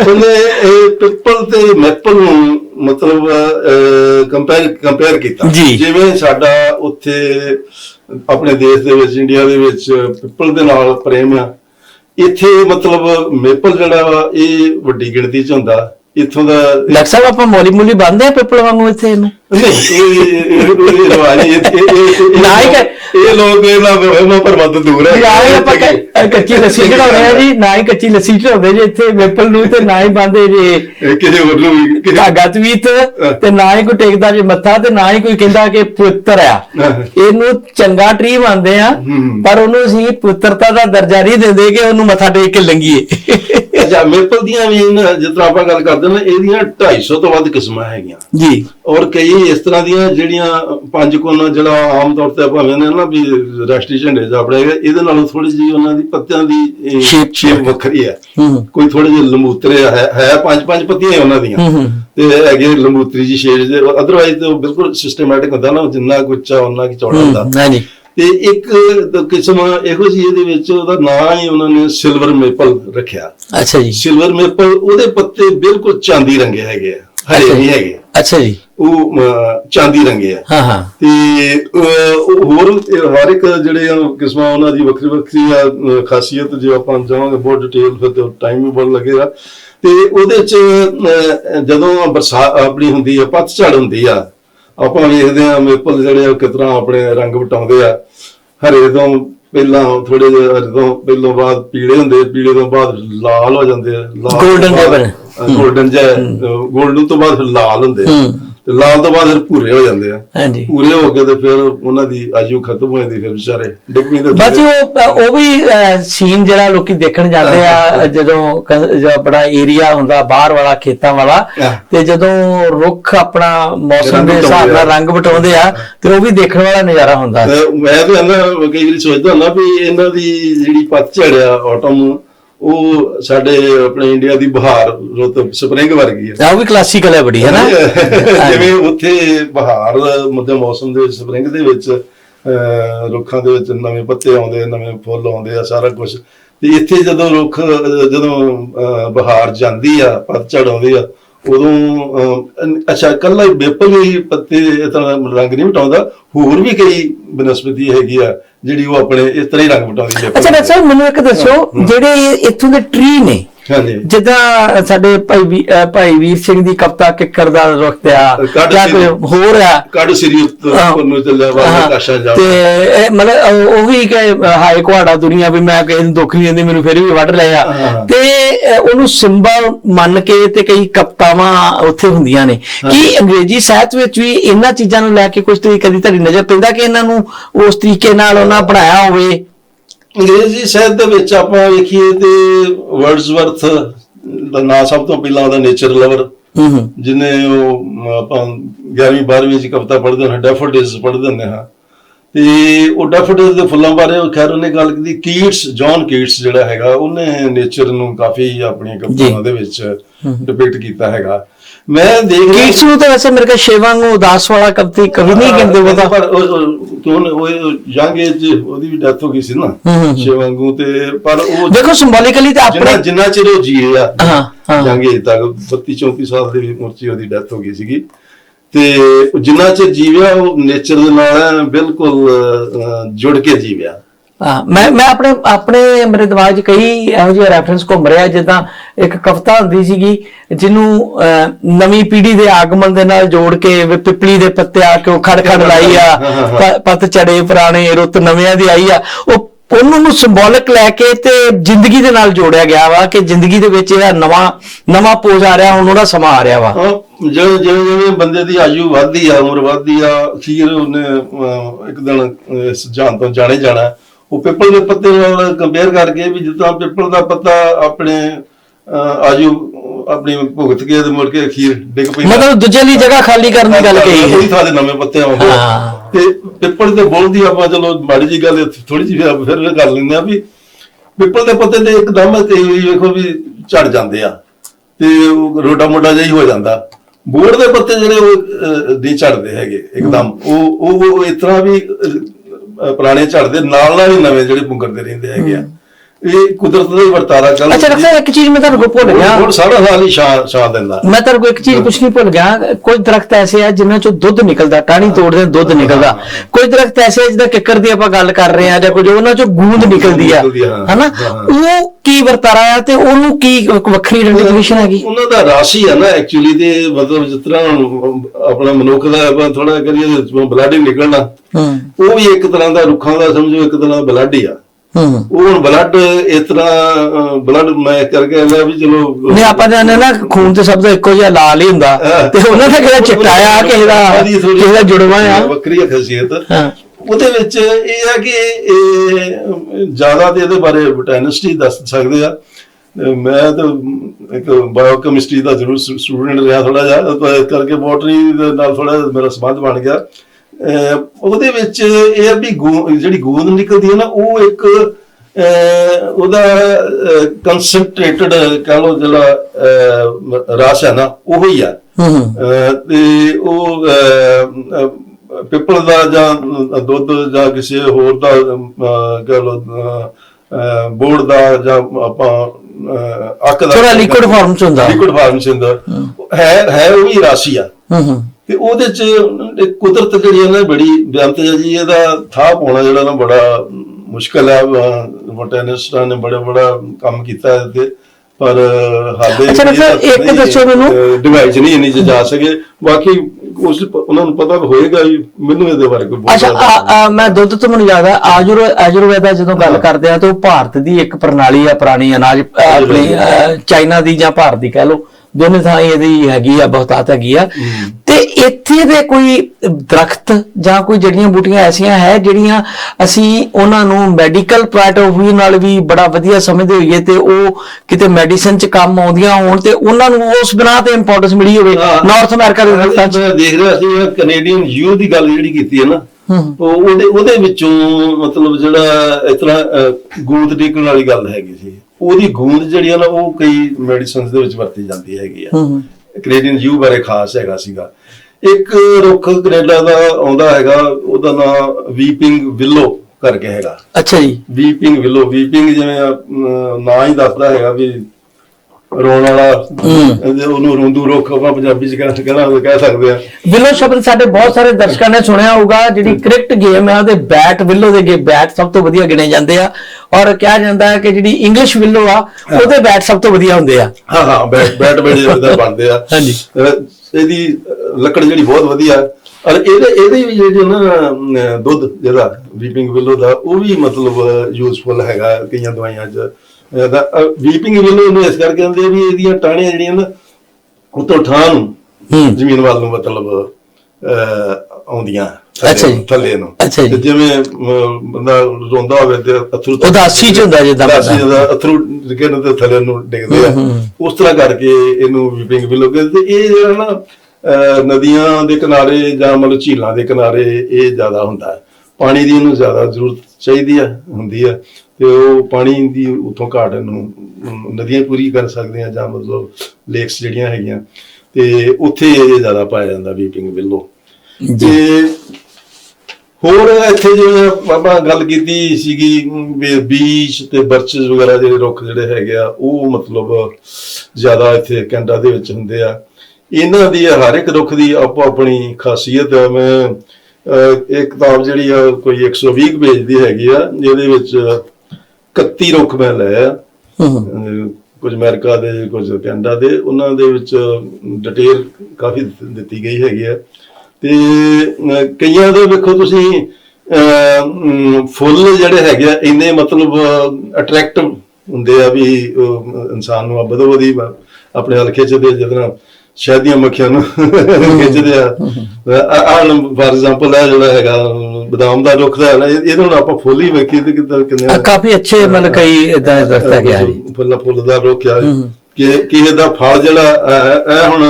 B: ਉਹਨੇ ਇਹ ਪਿੱਪਲ ਤੇ ਮੈਪਲ ਨੂੰ ਮਤਲਬ ਕੰਪੇਅਰ ਕੰਪੇਅਰ ਕੀਤਾ। ਜਿਵੇਂ ਸਾਡਾ ਉੱਥੇ ਆਪਣੇ ਦੇਸ਼ ਦੇ ਵਿੱਚ, ਇੰਡੀਆ ਦੇ ਵਿੱਚ ਪਿੱਪਲ ਦੇ ਨਾਲ ਪ੍ਰੇਮ ਆ। ਇੱਥੇ ਮਤਲਬ ਮੇਪਲ ਜਿਹੜਾ ਵਾ, ਇਹ ਵੱਡੀ ਗਿਣਤੀ ਚ ਹੁੰਦਾ। ਇੱਥੋਂ ਦਾ
A: ਡਾਕਟਰ ਸਾਹਿਬ ਆਪਾਂ ਮੋਲੀ ਮੂਲੀ ਬੰਦੇ ਆ ਪਿੱਪਲ ਵਾਂਗੂ ਇੱਥੇ ਇਹਨੂੰ?
B: ਨਹੀਂ ਇਹ ਇਹ ਇਹ ਇਹ ਇਹ- ਇਹ-
A: ਨਾ ਹੀ।
B: ਇਹ ਲੋਕ ਇਹਨਾਂ ਇਹਨਾਂ ਪਰ ਮੱਦ ਦੂਰ ਹੈ।
A: ਨਾ ਹੀ ਆਪਾਂ ਕੱਚੀ ਲੱਸੀ ਚੜਾਉਂਦੇ ਆ ਜੀ ਨਾ ਹੀ ਕੱਚੀ ਲੱਸੀ ਚੜਾਉਂਦੇ ਜੀ ਇੱਥੇ ਪਿੱਪਲ ਨੂੰ ਤੇ ਨਾ ਹੀ ਬੰਦੇ ਜੀ।
B: ਇਹ ਕਿਸੇ ਹੋਰ ਨੂੰ ਵੀ
A: ਧਾਗਾ ਤਵੀਤ ਤੇ ਨਾ ਹੀ ਕੋਈ ਟੇਕਦਾ ਜੀ ਮੱਥਾ ਤੇ ਨਾ ਹੀ ਕੋਈ ਕਹਿੰਦਾ ਕਿ ਪੁੱਤਰ ਆ। ਇਹਨੂੰ ਚੰਗਾ ਟਰੀ ਮੰਨਦੇ ਆ। ਪਰ ਉਹਨੂੰ ਅਸੀਂ ਪੁੱਤਰਤਾ ਦਾ ਦਰਜਾ ਨਹੀਂ ਦਿੰਦੇ ਕਿ ਉਹਨੂੰ ਮੱਥਾ ਟੇਕ ਕੇ ਲੰਗੀਏ
B: ਅੱਛਾ ਮੇਪਲ ਦੀਆਂ ਵੀ ਜਿਸ ਤਰ੍ਹਾਂ ਆਪਾਂ ਗੱਲ ਕਰਦੇ ਨਾ ਇਹਦੀਆਂ 250 ਤੋਂ ਵੱਧ ਕਿਸਮਾਂ ਹੈਗੀਆਂ।
A: ਜੀ।
B: ਔਰ ਕਈ ਇਸ ਤਰ੍ਹਾਂ ਦੀਆਂ ਜਿਹੜੀਆਂ ਪੰਜ ਕੋਨਾ ਜਿਹੜਾ ਆਮ ਤੌਰ ਤੇ ਆਪਾਂ ਵੇਖਦੇ ਹਾਂ ਨਾ ਵੀ ਰਾਸ਼ਟਰੀ ਝੰਡੇ ਦਾ ਆਪਣੇ ਇਹਦੇ ਨਾਲੋਂ ਥੋੜੀ ਜਿਹੀ ਉਹਨਾਂ ਦੀ ਪੱਤਿਆਂ ਦੀ ਸ਼ੇਪ ਵੱਖਰੀ ਹੈ। ਕੋਈ ਥੋੜੇ ਜਿਹੇ ਲੰਬੂਤਰੇ ਹੈ ਹੈ ਪੰਜ ਪੰਜ ਪੱਤੀਆਂ ਉਹਨਾਂ ਦੀਆਂ। ਤੇ ਹੈਗੇ ਲੰਬੂਤਰੀ ਜੀ ਸ਼ੇਡ ਦੇ ਅਦਰਵਾਈਜ਼ ਤੇ ਉਹ ਬਿਲਕੁਲ ਸਿਸਟਮੈਟਿਕ ਹੁੰਦਾ ਨਾ ਜਿੰਨਾ ਕੁ ਉੱਚਾ ਉਹਨਾਂ ਕੀ ਚੌੜਾ ਹੁੰਦਾ।
A: ਹਾਂਜੀ।
B: ਤੇ ਇੱਕ ਕਿਸਮ ਇਹੋ ਜਿਹੀ ਇਹਦੇ ਵਿੱਚ ਉਹਦਾ ਨਾਂ ਹੀ ਉਹਨਾਂ ਨੇ ਸਿਲਵਰ ਮੇਪਲ ਰੱਖਿਆ।
A: ਅੱਛਾ ਜੀ।
B: ਸਿਲਵਰ ਮੇਪਲ ਉਹਦੇ ਪੱਤੇ ਬਿਲਕੁਲ ਚਾਂਦੀ ਰੰਗੇ ਹੈਗੇ ਆ ਹਰੇ ਨਹੀਂ ਹੈਗੇ।
A: ਅੱਛਾ ਜੀ।
B: ਉਹ ਚਾਂਦੀ ਰੰਗੇ ਆ।
A: ਹਾਂ ਹਾਂ।
B: ਤੇ ਹੋਰ ਹਰ ਇੱਕ ਜਿਹੜੇ ਕਿਸਮਾਂ ਉਹਨਾਂ ਦੀ ਵੱਖਰੀ ਵੱਖਰੀ ਆ ਖਾਸੀਅਤ ਜੇ ਆਪਾਂ ਜਾਵਾਂਗੇ ਬਹੁਤ ਡਿਟੇਲ ਫਿਰ ਤੇ ਟਾਈਮ ਵੀ ਬੜਾ ਲੱਗੇਗਾ। ਤੇ ਉਹਦੇ ਚ ਜਦੋਂ ਬਰਸਾਤ ਆਪਣੀ ਹੁੰਦੀ ਆ ਪਤਝੜ ਹੁੰਦੀ ਆ ਆਪਾਂ ਵੇਖਦੇ ਆ ਮੇਪਲ ਜਿਹੜੇ ਆ ਉਹ ਤਰ੍ਹਾਂ ਆਪਣੇ ਰੰਗ ਵਟਾਉਂਦੇ ਆ ਹਰੇ ਤੋਂ ਪਹਿਲਾਂ ਥੋੜੇ ਜਿਹੇ ਹਰੇ ਤੋਂ ਪਹਿਲੋਂ ਬਾਅਦ ਪੀਲੇ ਹੁੰਦੇ ਪੀਲੇ ਤੋਂ ਬਾਅਦ ਲਾਲ ਹੋ ਜਾਂਦੇ ਆ
A: ਜਿਹੇ ਬਣੇ।
B: ਗੋਲਡਨ ਜਿਹਾ ਗੋਲਡਨ ਤੋਂ ਬਾਅਦ ਫਿਰ ਲਾਲ ਹੁੰਦੇ ਆ। ਤੇ ਲਾਲ ਤੋਂ ਬਾਅਦ ਫਿਰ ਭੂਰੇ ਹੋ ਜਾਂਦੇ ਆ।
A: ਹਾਂਜੀ।
B: ਪੂਰੇ ਹੋ ਕੇ ਤੇ ਫਿਰ ਉਹਨਾਂ ਦੀ ਆਯੂ ਖਤਮ ਹੋ ਜਾਂਦੀ ਫਿਰ ਵਿਚਾਰੇ ਡਿੱਗਣੀ ਤੇ
A: ਬਾਕੀ ਉਹ ਉਹ ਵੀ ਸੀਨ ਜਿਹੜਾ ਲੋਕੀ ਦੇਖਣ ਜਾਂਦੇ ਆ ਜਦੋਂ ਜੋ ਆਪਣਾ ਏਰੀਆ ਹੁੰਦਾ ਬਾਹਰ ਵਾਲਾ ਖੇਤਾਂ ਵਾਲਾ। ਤੇ ਜਦੋਂ ਰੁੱਖ ਆਪਣਾ ਮੌਸਮ ਦੇ ਹਿਸਾਬ ਨਾਲ। ਰੰਗ ਵਟਾਉਂਦੇ ਆ ਤੇ ਉਹ ਵੀ ਦੇਖਣ ਵਾਲਾ ਨਜ਼ਾਰਾ ਹੁੰਦਾ।
B: ਮੈਂ ਤਾਂ ਨਾ ਕਈ ਵਾਰੀ ਸੋਚਦਾ ਹੁੰਦਾ ਵੀ ਇਹਨਾਂ ਦੀ ਜਿਹੜੀ ਪਤਝੜ ਆ ਆਟਮ ਉਹ ਸਾਡੇ ਆਪਣੇ ਇੰਡੀਆ ਦੀ ਬਹਾਰ ਰੁੱਤ ਸਪਰਿੰਗ ਵਰਗੀ ਹੈ।
A: ਉਹ ਵੀ ਕਲਾਸੀਕਲ ਹੈ ਬੜੀ ਹੈ ਨਾ?
B: ਜਿਵੇਂ ਉੱਥੇ ਬਹਾਰ ਮੱਦੇ ਮੌਸਮ ਦੇ ਸਪਰਿੰਗ ਦੇ ਵਿੱਚ ਰੁੱਖਾਂ ਦੇ ਵਿੱਚ ਨਵੇਂ ਪੱਤੇ ਆਉਂਦੇ ਨਵੇਂ ਫੁੱਲ ਆਉਂਦੇ ਆ ਸਾਰਾ ਕੁਝ ਤੇ ਇੱਥੇ ਜਦੋਂ ਰੁੱਖ ਜਦੋਂ ਬਹਾਰ ਜਾਂਦੀ ਆ ਪਤਝੜ ਆਉਂਦੀ ਆ ਉਦੋਂ ਅੱਛਾ ਕੱਲਾ ਬੇਪਲ ਹੀ ਪੱਤੇ ਇਸ ਤਰ੍ਹਾਂ ਰੰਗ ਨਹੀਂ ਵਟਾਉਂਦਾ ਹੋਰ ਵੀ ਕਈ ਬਨਸਪਤੀ ਹੈਗੀ ਆ ਜਿਹੜੀ ਉਹ ਆਪਣੇ ਇਸ ਤਰ੍ਹਾਂ ਹੀ ਰੰਗ ਵਟਾਉਂਦੀ ਹੈ
A: ਅੱਛਾ ਡਾਕਟਰ ਸਾਹਿਬ ਮੈਨੂੰ ਇੱਕ ਦੱਸੋ ਜਿਹੜੇ ਇੱਥੋਂ ਦੇ ਟਰੀ ਨੇ
B: ਹਾਂਜੀ।
A: ਜਿੱਦਾਂ ਸਾਡੇ ਭਾਈ ਵੀ- ਅਹ ਭਾਈ ਵੀਰ ਸਿੰਘ ਦੀ ਕਵਿਤਾ ਕਿੱਕਰ ਦਾ ਰੁੱਖ ਆ
B: ਕੱਢ
A: ਜਾਂ ਕੋਈ। ਹੋਰ ਆ।
B: ਕਾੜ ਸ੍ਰੀ
A: ਹਾਂ।
B: ਨੂੰ ਚੱਲਿਆ ਵਾ
A: ਹਾਂ,
B: ਕਾਸ਼ਾ ਜਾ
A: ਤੇ ਇਹ ਮਤਲਬ ਉਹ- ਉਹ ਵੀ ਕਿ ਹਾਏ ਕੁਹਾੜਾ ਦੁਨੀਆ ਵੀ ਮੈਂ ਕਿਸੇ ਨੂੰ ਦੁੱਖ ਨਹੀਂ ਦਿੰਦੀ ਮੈਨੂੰ ਫਿਰ ਵੀ ਵੱਢ ਲਿਆ
B: ਹਾਂ।
A: ਤੇ ਅਹ, ਉਹਨੂੰ ਸਿੰਬਲ ਮੰਨ ਕੇ ਤੇ ਕਈ ਕਵਿਤਾਵਾਂ ਉੱਥੇ ਹੁੰਦੀਆਂ ਨੇ। ਕੀ ਅੰਗਰੇਜ਼ੀ ਸਾਹਿਤ ਵਿੱਚ ਵੀ ਇਹਨਾਂ ਚੀਜ਼ਾਂ ਨੂੰ ਲੈ ਕੇ ਕੁਝ ਤੁਸੀਂ ਕਦੀ ਤੁਹਾਡੀ ਨਜ਼ਰ ਪੈਂਦਾ ਕਿ ਇਹਨਾਂ ਨੂੰ ਉਸ ਤਰੀਕੇ ਨਾਲ ਉਹਨਾਂ ਬਣਾਇਆ ਹੋਵੇ?
B: ਅੰਗਰੇਜ਼ੀ ਸਾਹਿਤ ਦੇ ਵਿੱਚ ਆਪਾਂ ਵੇਖੀਏ ਤੇ ਵਰਡਸਵਰਥ ਦਾ ਨਾਂ ਸਭ ਤੋਂ ਪਹਿਲਾਂ ਉਹਦਾ ਨੇਚਰ ਲਵਰ ਜਿਹਨੇ ਉਹ ਆਪਾਂ 11ਵੀਂ 12ਵੀਂ ਚ ਕਵਿਤਾ ਪੜ੍ਹਦੇ ਹਾਂ ਡੈਫੋਡਿਲਸ ਪੜ੍ਹਦੇ ਹੁੰਦੇ ਹਾਂ। ਤੇ ਉਹ ਡੈਫੋਡਿਲਸ ਦੇ ਫੁੱਲਾਂ ਬਾਰੇ ਉਹ ਖੈਰ ਉਹਨੇ ਗੱਲ ਕੀਤੀ ਕੀਟਸ ਜੌਨ ਕੀਟਸ ਜਿਹੜਾ ਹੈਗਾ ਉਹਨੇ ਨੇਚਰ ਨੂੰ ਕਾਫੀ ਆਪਣੀਆਂ ਕਵਿਤਾਵਾਂ ਦੇ ਵਿੱਚ ਡਿਪਿਕਟ ਕੀਤਾ ਹੈਗਾ। ਮੈਂ ਦੇਖ ਰਿਹਾ
A: ਕੀਟਸ ਨੂੰ ਤਾਂ ਵੈਸੇ ਮੇਰੇ ਕੋਲ ਸ਼ੇਵਾਂ ਨੂੰ ਉਦਾਸ ਵਾਲਾ ਕਵਿਤੀ ਕਵੀ ਨਹੀਂ ਕਹਿੰਦੇ ਉਹ ਤਾਂ
B: ਪਰ ਕਿਉਂ ਨਾ ਉਹ ਯੰਗ ਏਜ ਉਹਦੀ ਵੀ ਡੈਥ ਹੋ ਗਈ ਸੀ ਨਾ। ਛੇ ਵਾਂਗੂ ਤੇ ਪਰ ਉਹ
A: ਦੇਖੋ ਸਿੰਬੋਲਿਕਲੀ ਤਾਂ ਆਪਣੇ
B: ਜਿੰਨਾ ਚਿਰ ਉਹ ਜੀਏ ਆ
A: ਹਾਂ, ਹਾਂ।
B: ਯੰਗ ਏਜ ਤੱਕ 32 34 ਸਾਲ ਦੇ ਉਮਰ 'ਚ ਹੀ ਉਹਦੀ ਡੈਥ ਹੋ ਗਈ ਸੀਗੀ ਤੇ ਜਿੰਨਾ ਚਿਰ ਜੀਵਿਆ ਉਹ ਨੇਚਰ ਦੇ ਨਾਲ ਬਿਲਕੁਲ ਜੁੜ ਕੇ ਜੀਵਿਆ
A: ਮੈਂ ਮੈਂ ਆਪਣੇ ਆਪਣੇ ਮੇਰੇ ਦਿਮਾਗ 'ਚ ਕਈ ਇਹੋ ਜਿਹੇ ਰੈਫਰੈਂਸ ਘੁੰਮ ਰਿਹਾ ਜਿੱਦਾਂ ਇੱਕ ਕਵਿਤਾ ਹੁੰਦੀ ਸੀਗੀ ਜਿਹਨੂੰ ਨਵੀਂ ਪੀੜ੍ਹੀ ਦੇ ਆਗਮਨ ਦੇ ਨਾਲ ਜੋੜ ਕੇ ਪਿਪਲੀ ਦੇ ਪੱਤੇ ਆ ਕੇ ਉਹ ਖੜ ਖੜ ਲਾਈ ਆ ਪੱਤ ਚੜੇ ਪੁਰਾਣੇ ਰੁੱਤ ਨਵਿਆਂ ਦੀ ਆਈ ਆ। ਉਹ ਉਹਨੂੰ ਨੂੰ ਸਿੰਬੋਲਿਕ ਲੈ ਕੇ ਤੇ ਜ਼ਿੰਦਗੀ ਦੇ ਨਾਲ ਜੋੜਿਆ ਗਿਆ ਵਾ ਕਿ ਜ਼ਿੰਦਗੀ ਦੇ ਵਿੱਚ ਇਹਦਾ ਨਵਾਂ ਨਵਾਂ ਪੋਜ ਆ ਰਿਹਾ ਹੁਣ ਉਹਦਾ ਸਮਾਂ ਆ ਰਿਹਾ ਵਾ।
B: ਜਿਵੇਂ ਜਿਵੇਂ ਜਿਵੇਂ ਬੰਦੇ ਦੀ ਆਯੂ ਵੱਧਦੀ ਆ ਉਮਰ ਵੱਧਦੀ ਆ ਅਖੀਰ ਉਹਨੇ ਇੱਕ ਦਿਨ ਇਸ ਜਹਾਨ ਤੋਂ ਜਾਣੇ ਜਾਣਾ। ਉਹ ਪਿੱਪਲ ਦੇ ਪੱਤੇ ਨਾਲ ਕੰਪੇਅਰ ਕਰਕੇ ਵੀ ਜਿੱਦਾਂ ਪਿੱਪਲ ਦਾ ਪੱਤਾ ਆਪਣੇ ਆਯੂ ਆਪਣੀ ਭੁਗਤ ਕੇ ਤੇ ਮੁੜ ਕੇ ਅਖੀਰ ਡਿੱਗ ਪੈਂਦਾ
A: ਮਤਲਬ ਦੂਜੇ ਲਈ ਜਗ੍ਹਾ ਖਾਲੀ ਕਰਨ ਦੀ ਗੱਲ ਕਹੀ ਹੈ।
B: ਥਾਂ ਦੇ ਨਵੇਂ ਪੱਤੇ ਆਉਂਦੇ। ਤੇ ਪਿੱਪਲ ਦੇ ਬੁੱਲ ਦੀ ਆਪਾਂ ਚਲੋ ਮਾੜੀ ਜੀ ਗੱਲ ਥੋੜੀ ਜਿਹੀ ਫਿਰ ਕਰ ਲੈਂਦੇ ਆ ਵੀ ਪਿੱਪਲ ਦੇ ਪੱਤੇ ਤੇ ਇੱਕਦਮ ਕਈ ਵੇਖੋ ਵੀ ਝੜ ਜਾਂਦੇ ਆ ਤੇ ਰੋਟਾ ਮੋਟਾ ਜਿਹਾ ਹੀ ਹੋ ਜਾਂਦਾ। ਬੋੜ ਦੇ ਪੱਤੇ ਜਿਹੜੇ ਉਹ ਨਹੀਂ ਝੜਦੇ ਹੈਗੇ ਇੱਕਦਮ। ਉਹ ਉਹ ਉਹ ਇਸ ਤਰ੍ਹਾਂ ਵੀ ਅਹ, ਪੁਰਾਣੇ ਝੜਦੇ ਨਾਲ ਨਾਲ ਹੀ ਨਵੇਂ ਜਿਹੜੇ ਪੁੰਗਰਦੇ ਰਹਿੰਦੇ ਹੈਗੇ ਆ। ਇਹ ਕੁਦਰਤ ਦਾ ਹੀ ਵਰਤਾਰਾ ਕਰ
A: ਅੱਛਾ ਡਾਕਟਰ ਇੱਕ ਚੀਜ਼ ਮੈਂ ਤੁਹਾਨੂੰ ਭੁੱਲ ਗਿਆ।
B: ਹੁਣ ਸਾਰਾ ਸਾਲ ਹੀ ਛਾਂ ਛਾਂ ਦਿੰਦਾ।
A: ਮੈਂ ਤੁਹਾਨੂੰ ਇੱਕ ਚੀਜ਼ ਪੁੱਛਣੀ ਭੁੱਲ ਗਿਆ। ਕੋਈ ਦਰਖਤ ਐਸੇ ਆ ਜਿਨ੍ਹਾਂ ਚੋਂ ਦੁੱਧ ਨਿਕਲਦਾ ਟਾਹਣੀ ਤੋੜਦੇ ਦੁੱਧ ਨਿਕਲਦਾ। ਕੋਈ ਦਰਖਤ ਐਸੇ ਆ ਜਿਹਦਾ ਕਿੱਕਰ ਦੀ ਆਪਾਂ ਗੱਲ ਕਰ ਰਹੇ ਆ ਜਾਂ ਕੁਝ ਉਹਨਾਂ ਚੋਂ ਗੂੰਦ ਨਿਕਲਦੀ ਆ।
B: ਆ।
A: ਹਨਾ। ਉਹ ਕੀ ਵਰਤਾਰਾ ਆ ਤੇ ਉਹਨੂੰ ਕੀ ਵੱਖਰੀ ਆਈਡੈਂਟੀਫਿਕੇਸ਼ਨ ਹੈਗੀ?
B: ਉਹਨਾਂ ਦਾ ਰਾਸ਼ੀ ਹੈ ਨਾ ਐਕਚੁਅਲੀ ਤੇ ਮਤਲਬ ਜਿਸ ਤਰ੍ਹਾਂ ਆਪਣਾ ਮਨੁੱਖ ਦਾ ਆਪਾਂ ਥੋੜਾ ਕਰੀਏ ਬਲੱਡ ਹੀ ਨਿਕਲਣਾ। ਉਹ ਵੀ ਇੱਕ ਤਰ੍ਹਾਂ ਦਾ ਰੁੱਖਾਂ ਦਾ ਸਮਝੋ ਇੱਕ ਤਰ੍ਹਾਂ ਦਾ ਬਲੱਡ ਹੀ ਆ। ਉਹ ਹੁਣ ਬਲੱਡ ਇਸ ਤਰ੍ਹਾਂ ਬਲੱਡ ਮੈਂ ਕਰਕੇ ਆਇਆ ਵੀ ਚਲੋ
A: ਨਹੀਂ ਆਪਾਂ ਜਾਣਦੇ ਨਾ ਖੂਨ ਤੇ ਸਭ ਦਾ ਇੱਕੋ ਜਿਹਾ ਲਾਲ ਹੀ ਹੁੰਦਾ। ਤੇ ਉਹਨਾਂ ਦਾ ਕਿਹੜਾ ਚਿੱਟਾ ਆ ਕਿਸੇ ਦਾ ਕਿਸੇ ਦਾ ਜੁੜਵਾ ਆ।
B: ਵੱਖਰੀ ਹੈ ਖਾਸੀਅਤ। ਉਹਦੇ ਵਿੱਚ ਇਹ ਹੈ ਕਿ ਇਹ ਜ਼ਿਆਦਾ ਤੇ ਇਹਦੇ ਬਾਰੇ ਬੋਟੈਨਿਸਟ ਦੱਸ ਸਕਦੇ ਆ। ਮੈਂ ਤਾਂ ਇੱਕ ਬਾਇਓਕੈਮਿਸਟਰੀ ਦਾ ਜ਼ਰੂਰ ਸਟੂਡੈਂਟ ਰਿਹਾ ਥੋੜਾ ਜਿਹਾ ਕਰਕੇ ਬੋਟਨੀ ਦੇ ਨਾਲ ਥੋੜਾ ਮੇਰਾ ਸੰਬੰਧ ਬਣ ਗਿਆ। ਉਹਦੇ ਵਿੱਚ ਇਹ ਆ ਵੀ ਜਿਹੜੀ ਗੂੰਦ ਨਿਕਲਦੀ ਹੈ ਨਾ ਉਹ ਇੱਕ ਉਹਦਾ ਕਨਸੈਂਟਰੇਟਡ ਕਹ ਲਓ ਜਿਹੜਾ ਰਸ ਹੈ ਨਾ ਉਹ ਹੀ ਆ ਤੇ ਉਹ ਪਿੱਪਲ ਦਾ ਜਾਂ ਦੁੱਧ ਜਾਂ ਕਿਸੇ ਹੋਰ ਦਾ ਕਹਿ ਅਹ, ਬੋੜ ਦਾ ਜਾਂ ਆਪਾਂ ਅੱਕ ਦਾ
A: ਥੋੜਾ ਲਿਕੁਇਡ ਫਾਰਮ ਚ ਹੁੰਦਾ।
B: ਲਿਕੁਇਡ ਫਾਰਮ ਚ ਹੁੰਦਾ। ਹੈ। ਹੈ ਉਹ ਵੀ ਰਾਸ਼ੀ ਆ।
A: ਹੂੰ ਹੂੰ।
B: ਤੇ ਉਹਦੇ ਚ ਕੁਦਰਤ ਜਿਹੜੀ ਹੈ ਨਾ ਬੜੀ ਹੈ ਜੀ ਇਹਦਾ ਥਾਪ ਹੋਣਾ ਜਿਹੜਾ ਨਾ ਬੜਾ ਮੁਸ਼ਕਲ ਹੈ ਬੋਟੈਨਿਸਟਾਂ ਨੇ ਬੜਾ ਬੜਾ ਕੰਮ ਕੀਤਾ ਤੇ ਪਰ ਹਾਲੇ
A: ਅੱਛਾ, ਡਾਕਟਰ, ਇੱਕ ਦੱਸੋ ਮੈਨੂੰ।
B: ਡਿਵਾਈਸ ਨਹੀਂ ਇੰਨੀ ਜਾ ਸਕੇ। ਬਾਕੀ ਉਸ ਉਹਨਾਂ ਨੂੰ ਪਤਾ ਹੋਏਗਾ ਹੀ ਮੈਨੂੰ ਇਹਦੇ ਬਾਰੇ ਕੋਈ ਬਹੁਤ
A: ਅੱਛਾ ਮੈਂ ਦੁੱਧ ਤੋਂ ਮੈਨੂੰ ਯਾਦ ਆ ਆਯੁਰ ਆਯੁਰਵੇਦਾ ਜਦੋਂ ਗੱਲ ਕਰਦੇ ਆ ਤਾਂ ਉਹ ਭਾਰਤ ਦੀ ਇੱਕ ਪ੍ਰਣਾਲੀ ਆ ਪੁਰਾਣੀ ਅਨਾਜ ਆਪਣੀ ਚਾਈਨਾ ਦੀ ਜਾਂ ਭਾਰਤ ਦੀ ਕਹਿ ਲਓ। ਦੋਨੇ ਥਾਂ ਇਹਦੀ ਹੈਗੀ ਆ ਬਹੁਤਾਤ ਹੈਗੀ ਆ। ਤੇ ਇੱਥੇ ਦੇ ਕੋਈ ਦਰਖਤ ਜਾਂ ਕੋਈ ਜੜੀਆਂ ਬੂਟੀਆਂ ਐਸੀਆਂ ਹੈ ਜਿਹੜੀਆਂ ਅਸੀਂ ਉਹਨਾਂ ਨੂੰ ਮੈਡੀਕਲ ਪੁਆਇੰਟ ਆਫ View ਨਾਲ ਵੀ ਬੜਾ ਵਧੀਆ ਸਮਝਦੇ ਹੋਈਏ ਤੇ ਉਹ ਕਿਤੇ ਮੈਡੀਸਨ ਚ ਕੰਮ ਆਉਂਦੀਆਂ ਹੋਣ ਤੇ ਉਹਨਾਂ ਨੂੰ ਉਸ ਬਣਾ ਤੇ ਇੰਪੋਰਟੈਂਸ ਮਿਲੀ ਹੋਵੇ। ਨਾਰਥ ਅਮਰੀਕਾ ਦੇ ਦਰਖਤਾਂ ਚ।
B: ਦੇਖ ਰਿਹਾ ਸੀ ਕੈਨੇਡੀਅਨ ਯੂ ਦੀ ਗੱਲ ਜਿਹੜੀ ਕੀਤੀ ਹੈ ਨਾ ਉਹਦੇ ਉਹਦੇ ਵਿੱਚੋਂ ਮਤਲਬ ਜਿਹੜਾ ਇਸ ਤਰ੍ਹਾਂ ਗੂੰਦ ਨਿਕਲਣ ਵਾਲੀ ਗੱਲ ਹੈਗੀ ਸੀ। ਉਹਦੀ ਗੂੰਦ ਜਿਹੜੀ ਆ ਨਾ ਉਹ ਕਈ ਮੈਡੀਸਿਨਸ ਦੇ ਵਿੱਚ ਵਰਤੀ ਜਾਂਦੀ ਹੈਗੀ ਆ। ਕੈਨੇਡੀਅਨ ਯੂ ਬਾਰੇ ਖਾਸ ਹੈਗਾ ਸੀਗਾ। ਇੱਕ ਰੁੱਖ ਕੈਨੇਡਾ ਦਾ ਆਉਂਦਾ ਹੈਗਾ ਉਹਦਾ ਨਾਮ ਵੀਪਿੰਗ ਵਿਲੋ ਕਰਕੇ ਹੈਗਾ।
A: ਅੱਛਾ ਜੀ।
B: ਵੀਪਿੰਗ ਵਿਲੋ ਵੀਪਿੰਗ ਜਿਵੇਂ ਨਾਂ ਹੀ ਦੱਸਦਾ ਹੈਗਾ ਵੀ ਰੋਣ ਵਾਲਾ। ਇਹਦੇ ਉਹਨੂੰ ਰੋਂਦੂ ਰੁੱਖ ਆਪਾਂ ਪੰਜਾਬੀ ਚ ਕਹਿ ਕਹਿਣਾ ਕਹਿ ਸਕਦੇ ਆ।
A: ਵਿਲੋ ਸ਼ਬਦ ਸਾਡੇ ਬਹੁਤ ਸਾਰੇ ਦਰਸ਼ਕਾਂ ਨੇ ਸੁਣਿਆ ਹੋਊਗਾ ਜਿਹੜੀ ਕ੍ਰਿਕਟ ਗੇਮ ਹੈ ਉਹਦੇ ਬੈਟ ਵਿਲੋ ਦੇ ਗੇ ਬੈਟ ਸਭ ਤੋਂ ਵਧੀਆ ਗਿਣੇ ਜਾਂਦੇ ਆ। ਔਰ ਕਿਹਾ ਜਾਂਦਾ ਹੈ ਕਿ ਜਿਹੜੀ ਇੰਗਲਿਸ਼ ਵਿਲੋ ਆ ਉਹਦੇ ਬੈਟ ਸਭ ਤੋਂ ਵਧੀਆ ਹੁੰਦੇ ਆ।
B: ਹਾਂ ਹਾਂ ਬੈਟ ਬੈਟ ਬੈਟ ਜਿਹਦਾ ਬਣਦੇ ਆ।
A: ਹਾਂਜੀ।
B: ਇਹਦੀ ਲੱਕੜ ਜਿਹੜੀ ਬਹੁਤ ਵਧੀਆ। ਔਰ ਇਹਦੇ ਇਹਦੇ ਵੀ ਜਿਹੜੇ ਨਾ ਦੁੱਧ ਜਿਹੜਾ ਵੀਪਿੰਗ ਵਿਲੋ ਦਾ ਉਹ ਵੀ ਮਤਲਬ ਯੂਸਫੁਲ ਹੈਗਾ ਕਈਆਂ ਦਵਾਈਆਂ 'ਚ। ਵੀਪਿੰਗ ਵਿਲੋ ਨੂੰ ਇਸ ਕਰਕੇ ਕਹਿੰਦੇ ਵੀ ਇਹਦੀਆਂ ਟਾਹਣੀਆਂ ਜਿਹੜੀਆਂ ਨਾ ਉਤੋਂ ਠਾਂ ਨੂੰ ਜ਼ਮੀਨ ਵੱਲ ਨੂੰ ਮਤਲਬ ਆਉਂਦੀਆਂ
A: ਅੱਛਾ ਜੀ।
B: ਥੱਲੇ ਨੂੰ
A: ਅੱਛਾ ਜੀ।
B: ਜਿਵੇਂ ਬੰਦਾ ਰੋਂਦਾ ਹੋਵੇ ਤੇ ਅਥਰੂ
A: ਉਦਾਸੀ ਚ ਹੁੰਦਾ ਜਿੱਦਾਂ ਬੰਦਾ।
B: ਉਦਾਸੀ ਦਾ ਅਥਰੂ ਕਿਰਨ ਤੇ ਥੱਲੇ ਨੂੰ ਡਿੱਗਦੇ ਆ ਉਸ ਤਰ੍ਹਾਂ ਕਰਕੇ ਇਹਨੂੰ ਵਿਪਿੰਗ ਵੀ ਲੋਗੇ ਤੇ ਇਹ ਜਿਹੜਾ ਨਾ ਨਦੀਆਂ ਦੇ ਕਿਨਾਰੇ ਜਾਂ ਮਤਲਬ ਝੀਲਾਂ ਦੇ ਕਿਨਾਰੇ ਇਹ ਜ਼ਿਆਦਾ ਹੁੰਦਾ ਹੈ ਪਾਣੀ ਦੀ ਇਹਨੂੰ ਜ਼ਿਆਦਾ ਜ਼ਰੂਰਤ ਚਾਹੀਦੀ ਆ ਹੁੰਦੀ ਆ ਤੇ ਉਹ ਪਾਣੀ ਦੀ ਉਥੋਂ ਘਾਟ ਨੂੰ ਨਦੀਆਂ ਪੂਰੀ ਕਰ ਸਕਦੇ ਆ ਜਾਂ ਮਤਲਬ ਲੇਕਸ ਜਿਹੜੀਆਂ ਹੈਗੀਆਂ ਤੇ ਉੱਥੇ ਇਹ ਜ਼ਿਆਦਾ ਪਾਇਆ ਜਾਂਦਾ ਵੀਪਿੰਗ ਵਿਲੋ ਤੇ ਹੋਰ ਇੱਥੇ ਜਿਵੇਂ ਆਪਾਂ ਗੱਲ ਕੀਤੀ ਸੀਗੀ ਬੀਚ ਤੇ ਬਰਚਸ ਵਗੈਰਾ ਜਿਹੜੇ ਰੁੱਖ ਜਿਹੜੇ ਹੈਗੇ ਆ ਉਹ ਮਤਲਬ ਜ਼ਿਆਦਾ ਇੱਥੇ ਕੈਨੇਡਾ ਦੇ ਵਿੱਚ ਹੁੰਦੇ ਆ। ਇਹਨਾਂ ਦੀ ਹਰ ਇੱਕ ਰੁੱਖ ਦੀ ਆਪੋ ਆਪਣੀ ਖਾਸੀਅਤ ਆ। ਮੈਂ ਇਹ ਕਿਤਾਬ ਜਿਹੜੀ ਆ ਕੋਈ 120 ਕੁ ਪੇਜ ਦੀ ਹੈਗੀ ਆ ਜਿਹਦੇ ਵਿੱਚ 31 ਰੁੱਖ ਮੈਂ ਲਏ ਆ ਕੁਝ ਅਮਰੀਕਾ ਦੇ ਕੁਝ ਕੈਨੇਡਾ ਦੇ ਉਹਨਾਂ ਦੇ ਵਿੱਚ ਡਿਟੇਲ ਕਾਫੀ ਦਿੱਤ- ਗਈ ਹੈਗੀ ਆ ਤੇ ਕਈਆਂ ਦੇ ਵੇਖੋ ਤੁਸੀਂ ਫੁੱਲ ਜਿਹੜੇ ਹੈਗੇ ਆ ਇੰਨੇ ਮਤਲਬ ਅਟਰੈਕਟਿਵ ਹੁੰਦੇ ਆ ਵੀ ਇਨਸਾਨ ਨੂੰ ਬਦੋ ਬਦੀ ਆਪਣੇ ਹਲ ਖਿੱਚਦੇ ਜਿਹਦੇ ਸ਼ਾਦੀਆਂ ਮੱਖੀਆਂ ਨੂੰ ਖਿੱਚਦੇ ਆ। ਆਹ ਫਾਰ ਐਗਜ਼ਾਮਪਲ ਹੈ ਜਿਹੜਾ ਹੈਗਾ ਬਦਾਮ ਦਾ ਰੁੱਖ ਦਾ ਹੈ ਨਾ ਇਹ- ਇਹਦੇ ਹੁਣ ਆਪਾਂ ਫੁੱਲ ਹੀ ਵੇਖੀ ਤੇ ਕਿਤੇ ਕਿੰਨੇ
A: ਆ, ਕਾਫੀ ਅੱਛੇ ਮਤਲਬ ਕਈ ਇਦਾਂ ਦਰਖਤ ਹੈਗੇ ਆ ਜੀ।
B: ਫੁੱਲ ਫੁੱਲ ਦਾ ਰੁੱਖ ਆ। ਕਿ ਕਿਸੇ ਦਾ ਫਲ ਜਿਹੜਾ ਇਹ ਹੁਣ।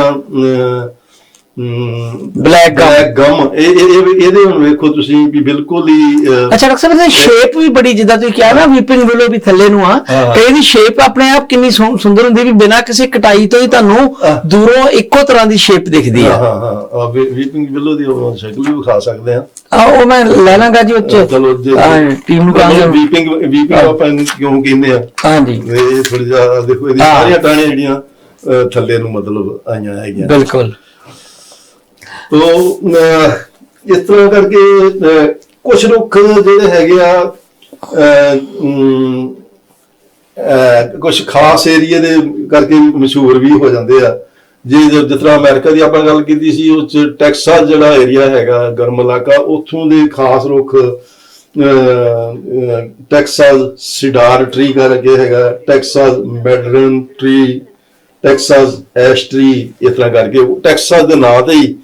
B: ਬਲੈਕ ਗਮ ਇਹ ਇਹ ਇਹ- ਇਹਦੇ ਹੁਣ ਵੇਖੋ ਤੁਸੀਂ ਵੀ ਬਿਲਕੁਲ ਹੀ
A: ਅੱਛਾ ਡਾਕਟਰ ਸਾਹਿਬ ਇਹਦੀ ਸ਼ੇਪ ਵੀ ਬੜੀ ਜਿੱਦਾਂ ਤੁਸੀਂ ਕਿਹਾ ਨਾ ਵੀਪਿੰਗ ਵਿਲੋ ਵੀ ਥੱਲੇ ਨੂੰ ਆ।
B: ਹਾਂ।
A: ਕਈ ਦੀ ਸ਼ੇਪ ਆਪਣੇ ਆਪ ਕਿੰਨੀ ਸੁੰਦਰ ਹੁੰਦੀ ਵੀ ਬਿਨਾਂ ਕਿਸੇ ਕਟਾਈ ਤੋਂ ਹੀ ਤੁਹਾਨੂੰ
B: ਹਾਂ।
A: ਦੂਰੋਂ ਇੱਕੋ ਤਰ੍ਹਾਂ ਦੀ ਸ਼ੇਪ ਦਿਖਦੀ
B: ਹਾਂ।
A: ਆ
B: ਹਾਂ ਹਾਂ। ਵੀਪਿੰਗ ਬਿੱਲੋ ਦੀ ਉਹ ਸ਼ਕਲ ਵੀ ਵਿਖਾ ਸਕਦੇ ਆ
A: ਆ ਉਹ ਮੈਂ ਲੈ ਲਾਂਗਾ ਜੀ ਉੱਚ
B: ਚਲੋ ਜੇ
A: ਟੀਮ ਨੂੰ ਕਹਾਂਗੇ।
B: ਵੀਪਿੰਗ ਵੀਪਿੰਗ ਆਪਾਂ ਕਿਉਂ ਕਹਿੰਦੇ ਆ
A: ਹਾਂਜੀ।
B: ਇਹ ਥੋੜੀ ਜਿਹਾ ਦੇਖੋ ਇਹਦੀ
A: ਹਾਂ।
B: ਸਾਰੀਆਂ ਟਾਹਣੀਆਂ ਜਿਹੜੀਆਂ ਥੱਲੇ ਨੂੰ ਮਤਲਬ ਆਈਆਂ ਹੈਗੀਆਂ।
A: ਬਿਲਕੁਲ।
B: ਤੋ ਇਸ ਤਰ੍ਹਾਂ ਕਰਕੇ ਕੁਝ ਰੁੱਖ ਜਿਹੜੇ ਹੈਗੇ ਆ ਅਹ, ਕੁਝ ਖਾਸ ਏਰੀਏ ਦੇ ਕਰਕੇ ਮਸ਼ਹੂਰ ਵੀ ਹੋ ਜਾਂਦੇ ਆ। ਜੇ ਜ- ਜਿਸ ਤਰ੍ਹਾਂ ਅਮਰੀਕਾ ਦੀ ਆਪਾਂ ਗੱਲ ਕੀਤੀ ਸੀ ਉਹ ਚ ਟੈਕਸਾ ਜਿਹੜਾ ਏਰੀਆ ਹੈਗਾ ਗਰਮ ਇਲਾਕਾ ਉੱਥੋਂ ਦੇ ਖਾਸ ਰੁੱਖ ਟੈਕਸਾਸ ਸਿਡਾਰ ਟਰੀ ਕਰਕੇ ਹੈਗਾ Texas madrone tree Texas ash tree ਇਸ ਤਰ੍ਹਾਂ ਕਰਕੇ। ਉਹ ਟੈਕਸਾਸ ਦੇ ਨਾਂ ਤੇ ਹੀ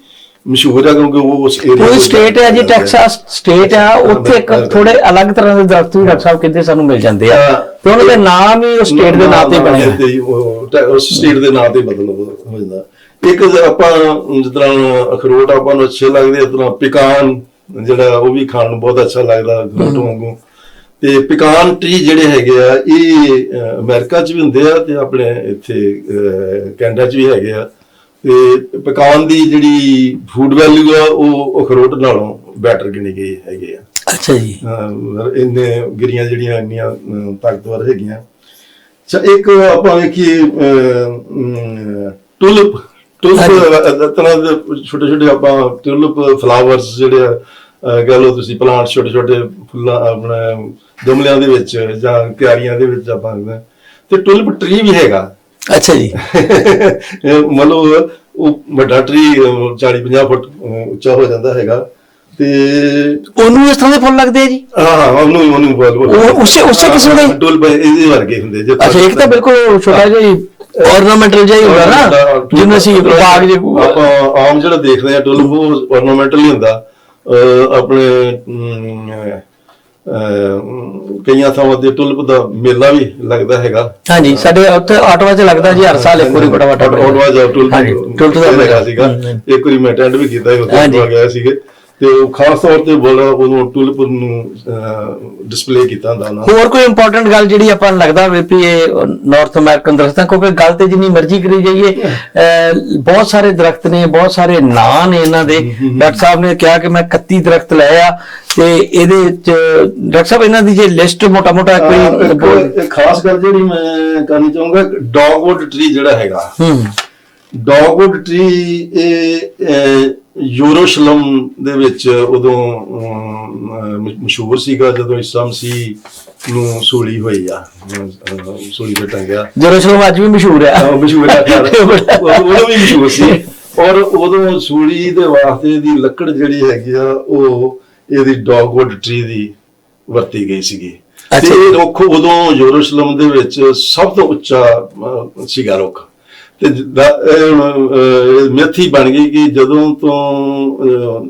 B: ਮਸ਼ਹੂਰ ਹੈ ਕਿਉਂਕਿ ਉਹ ਉਸ ਏਰੀਆ
A: ਕੋਈ ਸਟੇਟ ਹੈ ਜੀ ਟੈਕਸਾਸ ਸਟੇਟ ਆ ਉੱਥੇ ਇੱਕ ਥੋੜੇ ਅਲੱਗ ਤਰ੍ਹਾਂ ਦੇ ਦਰਖਤ ਵੀ ਡਾਕਟਰ ਸਾਹਿਬ ਕਿਤੇ ਸਾਨੂੰ ਮਿਲ ਜਾਂਦੇ ਆ। ਤੇ ਉਹਨਾਂ ਦੇ ਨਾਮ ਹੀ ਉਸ ਸਟੇਟ ਦੇ ਨਾਂ ਤੇ ਬਣੇ
B: ਉਹ ਟੈ- ਉਸ ਸਟੇਟ ਦੇ ਨਾਂ ਤੇ ਬਦਲ ਹੋ ਜਾਂਦਾ। ਇੱਕ ਆਪਾਂ ਜਿਸ ਤਰ੍ਹਾਂ ਅਖਰੋਟ ਆਪਾਂ ਨੂੰ ਅੱਛੇ ਲੱਗਦੇ ਤਰ੍ਹਾਂ ਪਿਕਾਨ ਜਿਹੜਾ ਉਹ ਵੀ ਖਾਣ ਨੂੰ ਬਹੁਤ ਅੱਛਾ ਲੱਗਦਾ ਅਖਰੋਟ ਵਾਂਗੂ। ਤੇ ਪਿਕਾਨ ਟਰੀ ਜਿਹੜੇ ਹੈਗੇ ਆ ਇਹ ਅਮਰੀਕਾ 'ਚ ਵੀ ਹੁੰਦੇ ਆ ਤੇ ਆਪਣੇ ਇੱਥੇ ਕੈਨੇਡਾ 'ਚ ਵੀ ਹੈਗੇ ਆ। ਤੇ ਪਿਕਾਨ ਦੀ ਜਿਹੜੀ ਫੂਡ ਵੈਲਿਊ ਆ ਉਹ ਅਖਰੋਟ ਨਾਲੋਂ ਬੈਟਰ ਗਿਣੀ ਗਈ ਹੈਗੇ ਆ।
A: ਅੱਛਾ ਜੀ।
B: ਅਹ ਇੰਨੇ ਗਿਰੀਆਂ ਜਿਹੜੀਆਂ ਇੰਨੀਆਂ ਤਾਕਤਵਰ ਹੈਗੀਆਂ। ਅੱਛਾ ਇੱਕ ਆਪਾਂ ਵੇਖੀਏ ਟੁਲਿਪ ਟੁਲਿਪ ਤਰ੍ਹਾਂ ਦੇ ਛੋਟੇ ਛੋਟੇ ਆਪਾਂ ਟੁਲਿਪ ਫਲਾਵਰਸ ਜਿਹੜੇ ਕਹਿ ਲਓ ਤੁਸੀਂ ਪਲਾਂਟ ਛੋਟੇ ਛੋਟੇ ਫੁੱਲਾਂ ਆਪਣੇ ਗਮਲਿਆਂ ਦੇ ਵਿੱਚ ਜਾਂ ਕਿਆਰੀਆਂ ਦੇ ਵਿੱਚ ਆਪਾਂ। ਤੇ ਟੁਲਿਪ ਟਰੀ ਵੀ ਹੈਗਾ।
A: ਅੱਛਾ ਜੀ।
B: ਮਤਲਬ ਉਹ ਵੱਡਾ ਟਰੀ 40 50 ਫੁੱਟ ਉੱਚਾ ਹੋ ਜਾਂਦਾ ਹੈਗਾ। ਤੇ
A: ਉਹਨੂੰ ਇਸ ਤਰ੍ਹਾਂ ਦੇ ਫੁੱਲ ਲੱਗਦੇ ਆ ਜੀ?
B: ਹਾਂ ਹਾਂ ਉਹਨੂੰ ਉਹਨੂੰ ਬੋਲ
A: ਉਹ ਉਸੇ ਉਸੇ ਕਿਸਮ ਦੇ
B: ਟੁਲ ਇਹਦੇ ਵਰਗੇ ਹੁੰਦੇ ਜੇ
A: ਅੱਛਾ ਇੱਕ ਤਾਂ ਬਿਲਕੁਲ ਛੋਟਾ ਜਿਹਾ ornamental ਜਿਹਾ ਹੀ ਹੁੰਦਾ ਨਾ ਜਿਹਨੂੰ ਅਸੀਂ ਬਾਗ
B: ਆਪਾਂ ਆਮ ਜਿਹੜਾ ਦੇਖਦੇ ਆ ਟੁਲ ਉਹ ornamental ਹੀ ਹੁੰਦਾ। ਆਪਣੇ ਕਈਆਂ ਥਾਵਾਂ ਤੇ ਟੁਲਪ ਦਾ ਮੇਲਾ ਵੀ ਲੱਗਦਾ ਹੈਗਾ।
A: ਹਾਂਜੀ ਸਾਡੇ ਉੱਥੇ ਆਟਵਾ 'ਚ ਲੱਗਦਾ ਜੀ ਹਰ ਸਾਲ ਇੱਕ ਵਾਰੀ ਬੜਾ ਵੱਡਾ
B: ਆਟਵਾ ਜਾ ਟੁਲਪ
A: ਟੁਲਪ ਦਾ
B: ਲੱਗਾ ਸੀਗਾ। ਇੱਕ ਵਾਰੀ ਮੈਂ ਅਟੈਂਡ ਵੀ ਕੀਤਾ ਸੀ ਉੱਥੇ। ਆ ਗਿਆ ਸੀਗੇ। ਤੇ ਉਹ ਖਾਸ ਤੌਰ ਤੇ ਬੋਲਾ ਉਹਨੂੰ ਟੁਲਪ ਨੂੰ ਡਿਸਪਲੇ ਕੀਤਾ ਹੁੰਦਾ ਉਹਨਾਂ
A: ਹੋਰ ਕੋਈ ਇੰਪੋਰਟੈਂਟ ਗੱਲ ਜਿਹੜੀ ਆਪਾਂ ਨੂੰ ਲੱਗਦਾ ਹੋਵੇ ਵੀ ਇਹ ਨਾਰਥ ਅਮਰੀਕਨ ਦਰਖਤ ਕਿਉਂਕਿ ਗੱਲ ਤੇ ਜਿੰਨੀ ਮਰਜ਼ੀ ਕਰੀ ਜਾਈਏ ਬਹੁਤ ਸਾਰੇ ਦਰਖਤ ਨੇ ਬਹੁਤ ਸਾਰੇ ਨਾਂ ਨੇ ਇਹਨਾਂ ਦੇ। ਡਾਕਟਰ ਸਾਹਿਬ ਨੇ ਕਿਹਾ ਕਿ ਮੈਂ 31 ਦਰਖਤ ਲਏ ਆ ਤੇ ਇਹਦੇ ਵਿੱਚ ਡਾਕਟਰ ਸਾਹਿਬ ਇਹਨਾਂ ਦੀ ਜੇ ਲਿਸਟ ਮੋਟਾ ਮੋਟਾ
B: ਅਹ,
A: ਕੋਈ
B: ਖਾਸ ਗੱਲ ਜਿਹੜੀ ਮੈਂ ਕਰਨੀ ਚਾਹੂੰਗਾ ਡੌਗਵੁੱਡ ਟਰੀ ਜਿਹੜਾ ਹੈਗਾ।
A: ਹੂੰ।
B: ਡੌਗਵੁੱਡ ਟਰੀ ਇਹ ਯੂਰੋਸ਼ਲਮ ਦੇ ਵਿੱਚ ਉਦੋਂ ਮਸ਼ਹੂਰ ਸੀਗਾ ਜਦੋਂ ਈਸਾ ਮਸੀਹ ਨੂੰ ਸੂਲੀ ਹੋਈ ਆ ਸੂਲੀ ਤੇ ਟੰਗਿਆ।
A: ਜਰੂਸਲਮ ਅੱਜ ਵੀ ਮਸ਼ਹੂਰ
B: ਉਹ ਮਸ਼ਹੂਰ ਖੈਰ। ਉਹ- ਵੀ ਮਸ਼ਹੂਰ ਸੀ। ਔਰ ਉਦੋਂ ਸੂਲੀ ਦੇ ਵਾਸਤੇ ਦੀ ਲੱਕੜ ਜਿਹੜੀ ਹੈਗੀ ਆ ਉਹ ਇਹਦੀ ਡੌਗਵੁੱਡ ਟਰੀ ਦੀ ਵਰਤੀ ਗਈ ਸੀਗੀ। ਤੇ
A: ਅੱਛਾ।
B: ਇਹ ਰੁੱਖ ਉਦੋਂ ਯਰੂਸ਼ਲਮ ਦੇ ਵਿੱਚ ਸਭ ਤੋਂ ਉੱਚਾ ਸੀਗਾ ਰੁੱਖ। ਤੇ ਮਿੱਥ ਬਣ ਗਈ ਕਿ ਜਦੋਂ ਤੋਂ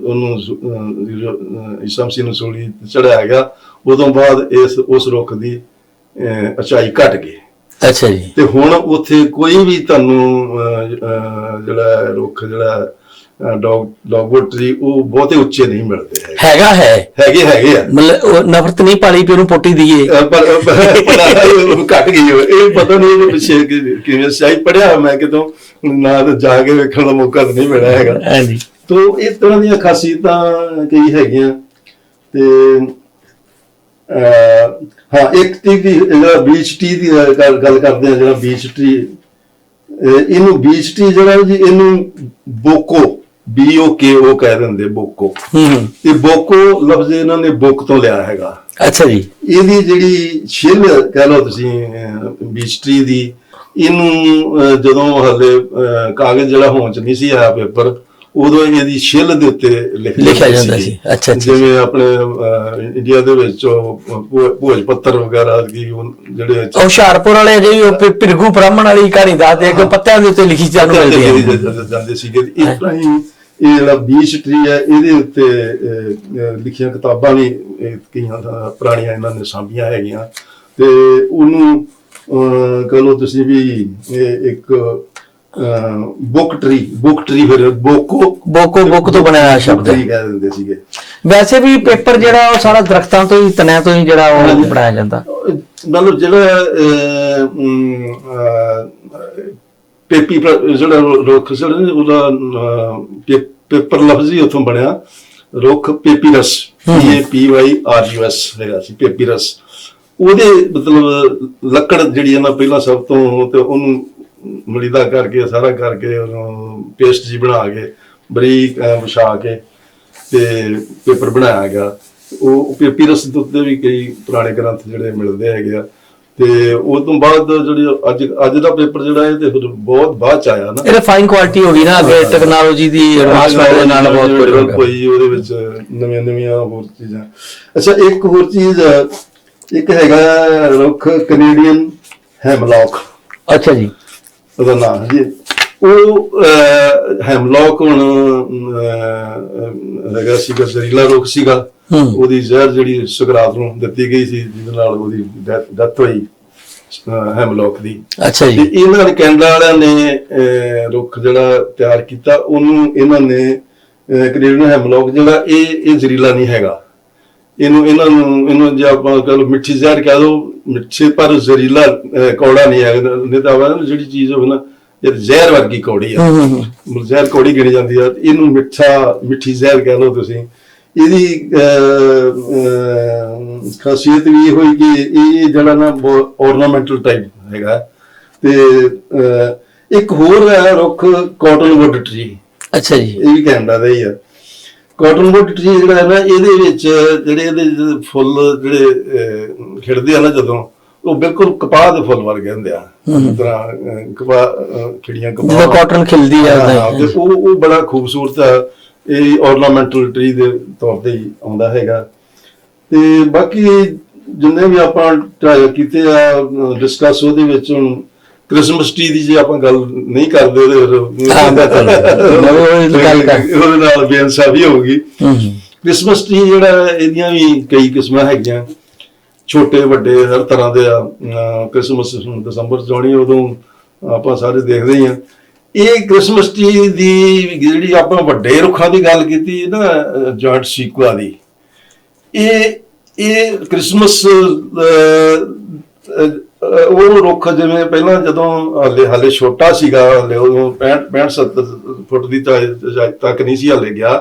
B: ਉਹਨੂੰ ਸੁ- ਅਹ, ਈਸਾ ਮਸੀਹ ਨੂੰ ਸੂਲੀ ਚੜਾਇਆ ਗਿਆ ਉਦੋਂ ਬਾਅਦ ਇਸ ਉਸ ਰੁੱਖ ਦੀ ਅਹ, ਉਚਾਈ ਘਟ ਗਈ।
A: ਅੱਛਾ ਜੀ।
B: ਤੇ ਹੁਣ ਉੱਥੇ ਕੋਈ ਵੀ ਤੁਹਾਨੂੰ ਜਿਹੜਾ ਰੁੱਖ ਜਿਹੜਾ ਡੌਗ ਡੌਗਵੁੱਡ ਟਰੀ ਉਹ ਬਹੁਤੇ ਉੱਚੇ ਨਹੀਂ ਮਿਲਦੇ ਹੈਗੇ।
A: ਹੈਗਾ ਹੈ।
B: ਹੈਗੇ ਹੈਗੇ ਆ।
A: ਮਤਲਬ ਉਹ ਨਫ਼ਰਤ ਨਹੀਂ ਪਾਲੀ ਪੀ ਉਹਨੂੰ ਪੋਟੀ ਦਈਏ।
B: ਅਹ, ਪਰ ਉਹ ਘਟ ਗਈ ਉਹ। ਇਹ ਪਤਾ ਨਹੀਂ ਇਹਦੇ ਪਿੱਛੇ ਕਿ- ਕਿਵੇਂ ਸਿਆਈ ਪੜਿਆ ਮੈਂ ਕਿਤੋਂ। ਨਾ ਤਾਂ ਜਾ ਕੇ ਵੇਖਣ ਦਾ ਮੌਕਾ ਤਾਂ ਨਹੀਂ ਮਿਲਿਆ ਹੈਗਾ।
A: ਹਾਂਜੀ।
B: ਤੋ ਇਸ ਤਰ੍ਹਾਂ ਦੀਆਂ ਖਾਸੀਅਤਾਂ ਕਈ ਹੈਗੀਆਂ। ਤੇ ਅਹ, ਹਾਂ ਇੱਕ ਟੀ ਦੀ ਜਿਹੜਾ ਬੀਚ ਟੀ ਦੀ ਗੱਲ ਗੱਲ ਕਰਦੇ ਆ ਜਿਹੜਾ ਬੀਚ ਟੀ। ਇਹਨੂੰ ਬੀਚ ਟੀ ਜਿਹੜਾ ਜੀ ਇਹਨੂੰ ਬੋਕੋ। ਬੀ ਓ ਕੇ ਉਹ ਕਹਿ ਦਿੰਦੇ ਬੋਕੋ।
A: ਹੂੰ
B: ਇਹ ਬੋਕੋ ਲਫ਼ਜ਼ ਇਹਨਾਂ ਨੇ ਬੁੱਕ ਤੋਂ ਲਿਆ ਹੈਗਾ।
A: ਅੱਛਾ ਜੀ।
B: ਇਹਦੀ ਜਿਹੜੀ ਛਿੱਲ ਕਹਿ ਲਓ ਤੁਸੀਂ ਬੀਚ ਟਰੀ ਦੀ ਇਹਨੂੰ ਜਦੋਂ ਹਲੇ ਕਾਗਜ਼ ਜਿਹੜਾ ਹੋਣ ਚ ਨਹੀਂ ਸੀ ਆਇਆ ਪੇਪਰ ਉਦੋਂ ਇਹਦੀ ਛਿੱਲ ਦੇ ਉੱਤੇ ਲਿਖ
A: ਲਿਖਿਆ ਜਾਂਦਾ। ਸੀ। ਅੱਛਾ।
B: ਜਿਵੇਂ ਆਪਣੇ ਇੰਡੀਆ ਦੇ ਵਿੱਚ ਭੋਜ ਪੱਤਰ ਵਗੈਰਾ ਕੀ ਜਿਹੜੇ
A: ਉਹ ਹੁਸ਼ਿਆਰਪੁਰ ਵਾਲੇ ਜਿਹੜੀ ਭਿਰਗੂ ਬ੍ਰਾਹਮਣ ਵਾਲੀ ਕਹਾਣੀ ਦੱਸਦੇ ਕਿ ਪੱਤਿਆਂ ਦੇ ਉੱਤੇ ਲਿਖੀ
B: ਜਾਂਦੇ ਜਾਂਦੇ ਸੀਗੇ। ਇਸ ਤਰ੍ਹਾਂ ਹੀ ਇਹ ਜਿਹੜਾ ਬੀਚ ਟਰੀ ਹੈ ਇਹਦੇ ਉੱਤੇ ਲਿਖੀਆਂ ਕਿਤਾਬਾਂ ਵੀ ਕਈਆਂ ਦਾ ਪੁਰਾਣੀਆਂ ਇਹਨਾਂ ਨੇ ਸਾਂਭੀਆਂ ਹੈਗੀਆਂ। ਤੇ ਉਹਨੂੰ ਕਹ ਲਓ ਤੁਸੀਂ ਵੀ ਇੱਕ ਬੁੱਕ ਟਰੀ ਬੁੱਕ ਟਰੀ ਫਿਰ ਬੋਕੋ।
A: ਬੋਕੋ ਬੁੱਕ ਤੋਂ ਬਣਿਆ ਸ਼ਬਦ ਹੈ।
B: ਕਹਿ ਦਿੰਦੇ ਸੀਗੇ।
A: ਵੈਸੇ ਵੀ ਪੇਪਰ ਜਿਹੜਾ ਉਹ ਸਾਰਾ ਦਰਖਤਾਂ ਤੋਂ ਹੀ ਤਣਿਆਂ ਤੋਂ ਹੀ ਜਿਹੜਾ ਉਹ ਬਣਾਇਆ ਜਾਂਦਾ।
B: ਮਤਲਬ ਜਿਹੜਾ ਪੇਪੀ ਜਿਹੜਾ ਰੁੱਖ ਜਿਹੜਾ ਉਹਦਾ ਪੇਪਰ ਲਫ਼ਜ਼ ਹੀ ਉੱਥੋਂ ਬਣਿਆ। ਰੁੱਖ papyrus P P Y R U S ਹੈਗਾ ਸੀ ਪੇਪੀਰਸ ਉਹਦੇ ਮਤਲਬ ਲੱਕੜ ਜਿਹੜੀ ਹੈ ਨਾ ਪਹਿਲਾਂ ਸਭ ਤੋਂ ਤੇ ਉਹਨੂੰ ਮਲੀਦਾ ਕਰਕੇ ਸਾਰਾ ਕਰਕੇ ਉਹਨੂੰ ਪੇਸਟ ਜੀ ਬਣਾ ਕੇ ਬਰੀਕ ਵਿਛਾ ਕੇ ਤੇ ਪੇਪਰ ਬਣਾਇਆ ਗਿਆ। ਉਹ ਪੇਪੀਰਸ ਦੇ ਉੱਤੇ ਵੀ ਕਈ ਪੁਰਾਣੇ ਗ੍ਰੰਥ ਜਿਹੜੇ ਮਿਲਦੇ ਹੈਗੇ ਆ। ਤੇ ਉਹ ਤੋਂ ਬਾਅਦ ਜਿਹੜੀ ਅੱਜ ਅੱਜ ਦਾ ਪੇਪਰ ਜਿਹੜਾ ਇਹ ਤੇ ਬਹੁਤ ਬਾਅਦ ਚ ਆਇਆ ਨਾ।
A: ਇਹ ਰਿਫਾਈਨ ਕੁਆਲਿਟੀ ਹੋ ਗਈ ਨਾ ਅੱਗੇ ਟੈਕਨੋਲੋਜੀ ਦੀ ਐਡਵਾਂਸਮੈਂਟ ਦੇ ਨਾਲ ਬਹੁਤ ਕੁਝ ਹੋ ਗਿਆ।
B: ਕੋਈ ਉਹਦੇ ਵਿੱਚ ਨਵੀਆਂ ਨਵੀਆਂ ਹੋਰ ਚੀਜ਼ਾਂ। ਅੱਛਾ ਇੱਕ ਹੋਰ ਚੀਜ਼ ਇੱਕ ਹੈਗਾ ਰੁੱਖ ਕੈਨੇਡੀਅਨ ਹੈਮਲੌਕ।
A: ਅੱਛਾ ਜੀ।
B: ਉਹਦਾ ਨਾਮ ਜੀ। ਉਹ ਹੈਮਲੌਕ ਹੁਣ ਹੈਗਾ ਸੀਗਾ ਜ਼ਹਿਰੀਲਾ ਰੁੱਖ ਸੀਗਾ।
A: ਹੂੰ।
B: ਉਹਦੀ ਜ਼ਹਿਰ ਜਿਹੜੀ ਸੁਕਰਾਤ ਨੂੰ ਦਿੱਤੀ ਗਈ ਸੀ ਜਿਹਦੇ ਨਾਲ ਉਹਦੀ ਡੈਥ ਹੋਈ ਹੈਮਲੌਕ ਦੀ।
A: ਅੱਛਾ
B: ਤੇ
A: ਜੀ
B: ਇਹਨਾਂ ਨੇ ਕੈਨੇਡਾ ਵਾਲਿਆਂ ਨੇ ਰੁੱਖ ਜਿਹੜਾ ਤਿਆਰ ਕੀਤਾ ਉਹਨੂੰ ਇਹਨਾਂ ਨੇ ਕੈਨੇਡੀਅਨ ਹੈਮਲੌਕ ਜਿਹੜਾ ਇਹ ਇਹ ਜ਼ਹਿਰੀਲਾ ਨਹੀਂ ਹੈਗਾ। ਇਹਨੂੰ ਇਹਨਾਂ ਨੂੰ ਇਹਨੂੰ ਜੇ ਆਪਾਂ ਕਹ ਲਓ ਮਿੱਠੀ ਜ਼ਹਿਰ ਕਹਿ ਦੋ ਮਿੱਠੇ ਪਰ ਜ਼ਹਿਰੀਲਾ ਅਹ, ਕੌੜਾ ਨਹੀਂ ਹੈ ਨਹੀਂ ਤਾਂ ਵਾ ਜਿਹੜੀ ਚੀਜ਼ ਹੋਵੇ ਨਾ ਇਹ ਜ਼ਹਿਰ ਵਰਗੀ ਕੌੜੀ ਆ। ਜ਼ਹਿਰ ਕੌੜੀ ਗਿਣੀ ਜਾਂਦੀ ਆ। ਇਹਨੂੰ ਮਿੱਠਾ ਮਿੱਠੀ ਜ਼ਹਿਰ ਕਹਿ ਲਓ ਤੁਸੀਂ। ਇਹਦੀ ਖਾਸੀਅਤ ਵੀ ਇਹ ਹੋਈ ਕਿ ਇਹ ਜਿਹੜਾ ਨਾ ornamental ਟਾਈਪ ਹੈਗਾ। ਤੇ ਇੱਕ ਹੋਰ ਹੈ ਰੁੱਖ ਕਾਟਨ ਵੁੱਡ ਟਰੀ
A: ਅੱਛਾ ਜੀ।
B: ਇਹ ਵੀ ਕੈਨੇਡਾ ਦਾ ਹੀ ਆ। ਕਾਟਨ ਵੁੱਡ ਟਰੀ ਜਿਹੜਾ ਹੈ ਨਾ ਇਹਦੇ ਵਿੱਚ ਜਿਹੜੇ ਇਹਦੇ ਫੁੱਲ ਜਿਹੜੇ ਖਿੜਦੇ ਆ ਨਾ ਜਦੋਂ ਉਹ ਬਿਲਕੁਲ ਕਪਾਹ ਦੇ ਫੁੱਲ ਵਰਗੇ ਹੁੰਦੇ ਆ। ਤਰ੍ਹਾਂ ਕਪਾਹ ਖਿੜੀਆਂ ਕਪਾਹ।
A: ਜਦੋਂ ਕਾਟਨ ਖਿਲਦੀ ਆ ਉਦਾਂ
B: ਹਾਂ,
A: ਹੀ।
B: ਤੇ ਉਹ ਉਹ ਬੜਾ ਖੂਬਸੂਰਤ ਆ। ਇਹ ornamental ਟਰੀ ਦੇ ਤੌਰ ਤੇ ਹੀ ਆਉਂਦਾ ਹੈਗਾ। ਤੇ ਬਾਕੀ ਜਿੰਨੇ ਵੀ ਆਪਾਂ try ਕੀਤੇ ਆ ਡਿਸਕਸ ਉਹਦੇ ਵਿੱਚ ਹੁਣ ਕ੍ਰਿਸਮਸ ਟਰੀ ਦੀ ਜੇ ਆਪਾਂ ਗੱਲ ਨਹੀਂ ਕਰਦੇ ਉਹਦੇ
A: ਗੱਲ
B: ਉਹਦੇ ਨਾਲ ਬੇਇਨਸਾਫੀ ਹੋਊਗੀ। ਕ੍ਰਿਸਮਸ ਟਰੀ ਜਿਹੜਾ ਇਹਦੀਆਂ ਵੀ ਕਈ ਕਿਸਮਾਂ ਹੈਗੀਆਂ। ਛੋਟੇ ਵੱਡੇ ਹਰ ਤਰ੍ਹਾਂ ਦੇ ਆ ਕ੍ਰਿਸਮਸ ਦਸੰਬਰ 'ਚ ਆਉਣੀ ਉਦੋਂ ਆਪਾਂ ਸਾਰੇ ਦੇਖਦੇ ਹੀ ਆ। ਇਹ ਕ੍ਰਿਸਮਸ ਟਰੀ ਦੀ ਜਿਹੜੀ ਆਪਾਂ ਵੱਡੇ ਰੁੱਖਾਂ ਦੀ ਗੱਲ ਕੀਤੀ ਨਾ ਜॉइंट ਸੀਕੁਆ ਦੀ, ਇਹ ਇਹ ਕ੍ਰਿਸਮਸ ਉਹ ਰੁੱਖ ਜਿਵੇਂ ਪਹਿਲਾਂ ਜਦੋਂ ਹਾਲੇ ਹਾਲੇ ਛੋਟਾ ਸੀਗਾ, ਹਾਲੇ ਉਦੋਂ 65 65 70 ਫੁੱਟ ਦੀ ਤਾਂ ਤੱਕ ਨਹੀਂ ਸੀ ਹਾਲੇ ਗਿਆ,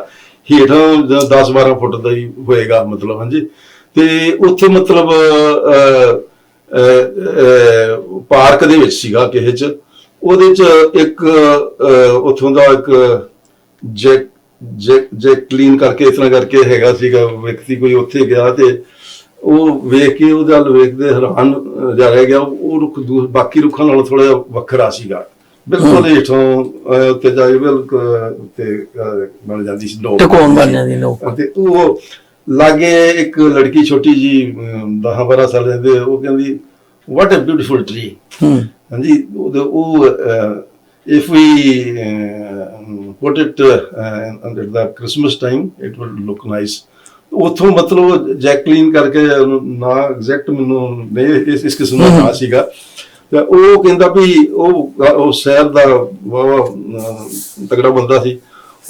B: ਹੇਠਾਂ 10 12 ਫੁੱਟ ਦਾ ਹੀ ਹੋਏਗਾ ਮਤਲਬ, ਹਾਂਜੀ। ਤੇ ਉੱਥੇ ਮਤਲਬ ਪਾਰਕ ਦੇ ਵਿੱਚ ਸੀਗਾ ਕਿਸੇ ਚ। ਉਹਦੇ ਚ ਇੱਕ ਉੱਥੋਂ ਦਾ ਇੱਕ ਜੈਕ ਜੈਕ ਜੈਕ ਕਲੀਨ ਕਰਕੇ ਇਸ ਤਰ੍ਹਾਂ ਕਰਕੇ ਹੈਗਾ ਸੀਗਾ ਵਿਅਕਤੀ ਕੋਈ ਉੱਥੇ ਗਿਆ ਤੇ ਉਹ ਵੇਖ ਕੇ ਉਹਦੇ ਵੇਖਦੇ ਹੈਰਾਨ ਜਾ ਰਹਿ ਗਿਆ। ਉਹ ਰੁੱਖ ਬਾਕੀ ਰੁੱਖਾਂ ਨਾਲੋਂ ਥੋੜਾ ਜਿਹਾ ਵੱਖਰਾ ਸੀਗਾ। ਬਿਲਕੁਲ ਹੇਠੋਂ ਅਹ, ਉੱਤੇ ਜਾ ਕੇ ਬਿਲਕੁਲ ਅਹ, ਬਣ ਜਾਂਦੀ ਸੀ
A: ਬਣ ਜਾਂਦੀ ਲੋਕ।
B: ਤੇ ਉਹ ਲਾਗੇ ਇੱਕ ਲੜਕੀ ਛੋਟੀ ਜੀ 10 12 ਸਾਲ ਦੇ ਉਹ ਕਹਿੰਦੀ ਵਾਟ ਅ ਬਿਊਟੀਫੁਲ ਟਰੀ
A: ਹੂੰ।
B: ਹਾਂਜੀ ਉਹ ਉਹ if we put it under the Christmas time it will look nice ਉਥੋਂ ਮਤਲਬ ਜੈਕਲੀਨ ਕਰਕੇ ਨਾ ਐਗਜ਼ੈਕਟ ਮੈਨੂੰ ਨਹੀਂ ਇਸ ਇਸ ਕਿਸਮ ਦਾ ਨਾਂ ਸੀਗਾ। ਤੇ ਉਹ ਕਹਿੰਦਾ ਵੀ ਉਹ ਉਹ ਸ਼ਹਿਰ ਦਾ ਵਾਹ ਤਗੜਾ ਬੰਦਾ ਸੀ।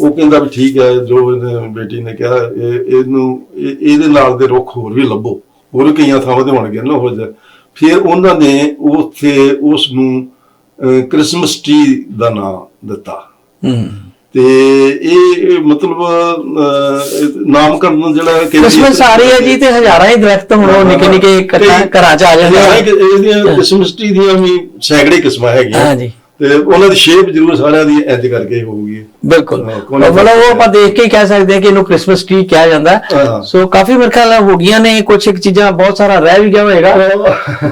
B: ਉਹ ਕਹਿੰਦਾ ਵੀ ਠੀਕ ਹੈ ਜੋ ਇਹਨੇ ਬੇਟੀ ਨੇ ਕਿਹਾ ਇਹ ਇਹਨੂੰ ਇਹ- ਇਹਦੇ ਨਾਲ ਦੇ ਰੁੱਖ ਹੋਰ ਵੀ ਲੱਭੋ। ਹੋਰ ਕਈਆਂ ਥਾਵਾਂ ਤੇ ਹੋਣਗੇ ਨਾ ਹੋ ਜਾ ਫਿਰ ਉਹਨਾਂ ਨੇ ਉੱਥੇ ਉਸ ਨੂੰ ਕ੍ਰਿਸਮਸ ਟਰੀ ਦਾ ਨਾਮ ਦਿੱਤਾ।
A: ਹੂੰ।
B: ਤੇ ਇਹ ਮਤਲਬ ਨਾਮਕਰਨ ਜਿਹੜਾ ਕਿ
A: ਕ੍ਰਿਸਮਸ ਆ ਰਹੀ ਹੈ ਜੀ ਤੇ ਹਜ਼ਾਰਾਂ ਹੀ ਦਰਖਤ ਹੁਣ ਉਹ ਨਿੱਕੇ ਨਿੱਕੇ ਘਰਾਂ 'ਚ ਆ ਜਾਂਦੇ
B: ਹੀ ਕਿ- ਇਹਦੀਆਂ ਕ੍ਰਿਸਮਸ ਟਰੀ ਦੀਆਂ ਵੀ ਸੈਂਕੜੇ ਕਿਸਮਾਂ ਹੈਗੀਆਂ।
A: ਹਾਂਜੀ।
B: ਤੇ ਉਹਨਾਂ ਦੀ ਸ਼ੇਪ ਜ਼ਰੂਰ ਸਾਰਿਆਂ ਦੀ ਇੰਜ ਕਰਕੇ ਹੀ ਹੋਊਗੀ।
A: ਬਿਲਕੁਲ। ਮਤਲਬ ਉਹ ਆਪਾਂ ਦੇਖ ਕੇ ਹੀ ਕਹਿ ਸਕਦੇ ਹਾਂ ਕਿ ਇਹਨੂੰ ਕ੍ਰਿਸਮਸ ਟ੍ਰੀ ਕਿਹਾ ਜਾਂਦਾ। ਸੋ ਕਾਫੀ ਮੇਰੇ ਖਿਆਲ ਨਾਲ ਹੋ ਗਈਆਂ ਨੇ ਕੁਝ ਇੱਕ ਚੀਜ਼ਾਂ ਬਹੁਤ ਸਾਰਾ ਰਹਿ ਵੀ ਗਿਆ ਹੋਏਗਾ।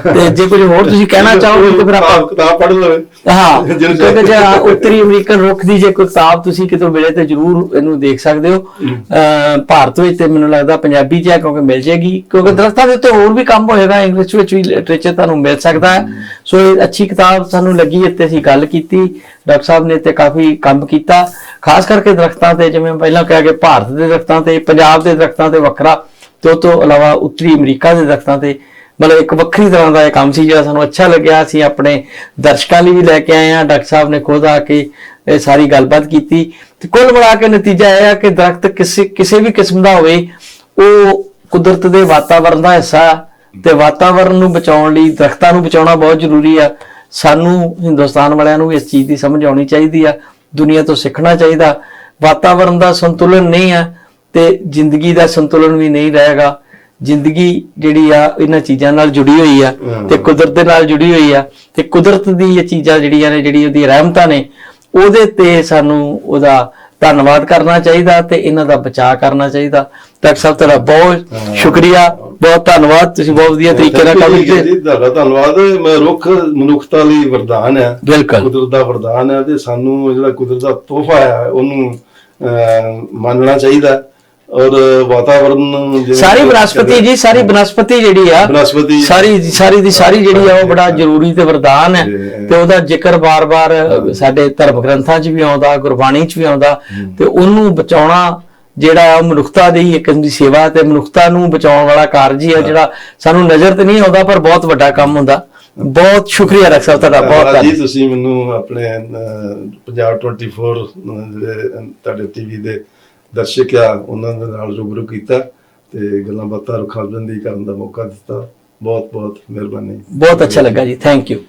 A: ਤੇ ਜੇ ਕੁਝ ਹੋਰ ਤੁਸੀਂ ਕਹਿਣਾ ਚਾਹੋ ਤਾਂ ਫਿਰ ਆਪਾਂ
B: ਕਿਤਾਬ ਪੜ੍ਹ ਲਵੇ।
A: ਹਾਂ। ਕਿਉਂਕਿ ਜੇ ਉੱਤਰੀ ਅਮਰੀਕਨ ਰੁੱਖ ਦੀ ਜੇ ਕੋਈ ਕਿਤਾਬ ਤੁਸੀਂ ਕਿਤੋਂ ਮਿਲੇ ਤੇ ਜਰੂਰ ਇਹਨੂੰ ਦੇਖ ਸਕਦੇ ਹੋ। ਭਾਰਤ ਵਿੱਚ ਤੇ ਮੈਨੂੰ ਲੱਗਦਾ ਪੰਜਾਬੀ 'ਚ ਹੈ ਕਿਉਂਕਿ ਮਿਲ ਜੇਗੀ ਕਿਉਂਕਿ ਦਰਖਤਾਂ ਦੇ ਉੱਤੇ ਹੋਰ ਵੀ ਕੰਮ ਹੋਏਗਾ ਇੰਗਲਿਸ਼ ਵਿੱਚ ਵੀ ਲਿਟਰੇਚਰ ਤੁਹਾਨੂੰ ਮਿਲ ਸਕਦਾ ਹੈ। ਸੋ ਇਹ ਅੱਛੀ ਕਿਤਾਬ ਸਾਨੂੰ ਲੱਗੀ ਇੱਥੇ ਅਸੀਂ ਗੱਲ ਕੀਤੀ। ਡਾਕਟਰ ਸਾਹਿਬ ਨੇ ਤੇ ਕਾਫੀ ਕੰਮ ਕੀਤਾ। ਖਾਸ ਕਰਕੇ ਦਰਖਤਾਂ ਤੇ, ਜਿਵੇਂ ਪਹਿਲਾਂ ਕਿਹਾ ਕਿ ਭਾਰਤ ਦੇ ਦਰਖਤਾਂ ਤੇ, ਪੰਜਾਬ ਦੇ ਦਰਖਤਾਂ ਤੇ ਵੱਖਰਾ ਤੇ ਉਹ ਤੋਂ ਇਲਾਵਾ ਉੱਤਰੀ ਅਮਰੀਕਾ ਦੇ ਦਰਖਤਾਂ ਤੇ, ਮਤਲਬ ਇੱਕ ਵੱਖਰੀ ਤਰ੍ਹਾਂ ਦਾ ਇਹ ਕੰਮ ਸੀ ਜਿਹੜਾ ਸਾਨੂੰ ਅੱਛਾ ਲੱਗਿਆ। ਅਸੀਂ ਆਪਣੇ ਦਰਸ਼ਕਾਂ ਲਈ ਵੀ ਲੈ ਕੇ ਆਏ ਆ ਡਾਕਟਰ ਸਾਹਿਬ ਨੇ ਖੁਦ ਆ ਕੇ ਇਹ ਸਾਰੀ ਗੱਲਬਾਤ ਕੀਤੀ। ਤੇ ਕੁੱਲ ਮਿਲਾ ਕੇ ਨਤੀਜਾ ਇਹ ਆ ਕਿ ਦਰਖਤ ਕਿਸੇ ਕਿਸੇ ਵੀ ਕਿਸਮ ਦਾ ਹੋਵੇ, ਉਹ ਕੁਦਰਤ ਦੇ ਵਾਤਾਵਰਣ ਦਾ ਹਿੱਸਾ ਆ ਤੇ ਵਾਤਾਵਰਣ ਨੂੰ ਬਚਾਉਣ ਲਈ, ਦਰਖਤਾਂ ਨੂੰ ਬਚਾਉਣਾ ਬਹੁਤ ਜ਼ਰੂਰੀ ਆ। ਸਾਨੂੰ ਹਿੰਦੁਸਤਾਨ ਵਾਲਿਆਂ ਨੂੰ ਇਸ ਚੀਜ਼ ਦੀ ਸਮਝ ਆਉਣੀ ਚਾਹੀਦੀ ਆ। ਦੁਨੀਆ ਤੋਂ ਸਿੱਖਣਾ ਚਾਹੀਦਾ ਵਾਤਾਵਰਣ ਦਾ ਸੰਤੁਲਨ ਨਹੀਂ ਆ ਤੇ ਜ਼ਿੰਦਗੀ ਦਾ ਸੰਤੁਲਨ ਵੀ ਨਹੀਂ ਰਹੇਗਾ ਜ਼ਿੰਦਗੀ ਜਿਹੜੀ ਆ ਇਹਨਾਂ ਚੀਜ਼ਾਂ ਨਾਲ ਜੁੜੀ ਹੋਈ ਆ। ਤੇ ਕੁਦਰਤ ਦੇ ਨਾਲ ਜੁੜੀ ਹੋਈ ਆ ਤੇ ਕੁਦਰਤ ਦੀ ਇਹ ਚੀਜ਼ਾਂ ਜਿਹੜੀਆਂ ਨੇ ਜਿਹੜੀ ਉਹਦੀ ਰਹਿਮਤਾਂ ਨੇ ਉਹਦੇ ਤੇ ਸਾਨੂੰ ਉਹਦਾ ਧੰਨਵਾਦ ਕਰਨਾ ਚਾਹੀਦਾ ਤੇ ਇਹਨਾਂ ਦਾ ਬਚਾਅ ਕਰਨਾ ਚਾਹੀਦਾ ਡਾਕਟਰ ਸਾਹਿਬ ਤੁਹਾਡਾ ਬਹੁਤ
B: ਹਾਂ।
A: ਸ਼ੁਕਰੀਆ ਬਹੁਤ ਧੰਨਵਾਦ ਤੁਸੀਂ ਬਹੁਤ ਵਧੀਆ ਤਰੀਕੇ ਨਾਲ ਕੰਮ ਕੀਤੇ।
B: ਜੀ, ਤੁਹਾਡਾ ਧੰਨਵਾਦ। ਮੈਂ ਰੁੱਖ ਮਨੁੱਖਤਾ ਲਈ ਵਰਦਾਨ ਹੈ।
A: ਬਿਲਕੁਲ।
B: ਕੁਦਰਤ ਦਾ ਵਰਦਾਨ ਹੈ ਤੇ ਸਾਨੂੰ ਜਿਹੜਾ ਕੁਦਰਤ ਦਾ ਤੋਹਫਾ ਹੈ ਉਹਨੂੰ ਮੰਨਣਾ ਚਾਹੀਦਾ। ਔਰ ਵਾਤਾਵਰਨ
A: ਸਾਰੀ ਬਨਸਪਤੀ ਜੀ ਸਾਰੀ ਬਨਸਪਤੀ ਜਿਹੜੀ ਆ
B: ਬਨਸਪਤੀ
A: ਸਾਰੀ ਸਾਰੀ ਦੀ ਸਾਰੀ ਜਿਹੜੀ ਆ ਉਹ ਬੜਾ ਜ਼ਰੂਰੀ ਤੇ ਵਰਦਾਨ ਹੈ।
B: ਤੇ-
A: ਤੇ ਉਹਦਾ ਜ਼ਿਕਰ ਬਾਰ-ਬਾਰ ਸਾਡੇ ਧਰਮ ਗ੍ਰੰਥਾਂ 'ਚ ਵੀ ਆਉਂਦਾ ਗੁਰਬਾਣੀ 'ਚ ਵੀ ਆਉਂਦਾ ਤੇ ਉਹਨੂੰ ਬਚਾਉਣਾ ਜਿਹੜਾ ਆ ਉਹ ਮਨੁੱਖਤਾ ਦੀ ਇੱਕ ਕਿਸਮ ਦੀ ਸੇਵਾ ਤੇ ਮਨੁੱਖਤਾ ਨੂੰ ਬਚਾਉਣ ਵਾਲਾ ਕਾਰਜ ਹੀ ਆ ਜਿਹੜਾ ਸਾਨੂੰ ਨਜ਼ਰ ਤੇ ਨਹੀਂ ਆਉਂਦਾ ਪਰ ਬਹੁਤ ਵੱਡਾ ਕੰਮ ਹੁੰਦਾ। ਬਹੁਤ ਸ਼ੁਕਰੀਆ ਡਾਕਟਰ ਸਾਹਿਬ ਤੁਹਾਡਾ ਬਹੁਤ
B: ਧੰਨਵਾਦ ਜੀ ਤੁਸੀਂ ਮੈਨੂੰ ਆਪਣੇ ਪੰਜਾਬ 24 ਅਹ, ਜਿਹੜੇ ਤੁਹਾਡੇ ਟੀਵੀ ਦੇ ਦਰਸ਼ਕ ਆ ਉਹਨਾਂ ਦੇ ਨਾਲ ਰੂਬਰੂ ਕੀਤਾ ਤੇ ਗੱਲਾਂ ਬਾਤਾਂ ਰੁਖਾਬੰਦੀ ਕਰਨ ਦਾ ਮੌਕਾ ਦਿੱਤਾ। ਬਹੁਤ ਬਹੁਤ ਮਿਹਰਬਾਨੀ।
A: ਬਹੁਤ ਅੱਛਾ ਲੱਗਾ ਜੀ ਥੈਂਕ ਯੂ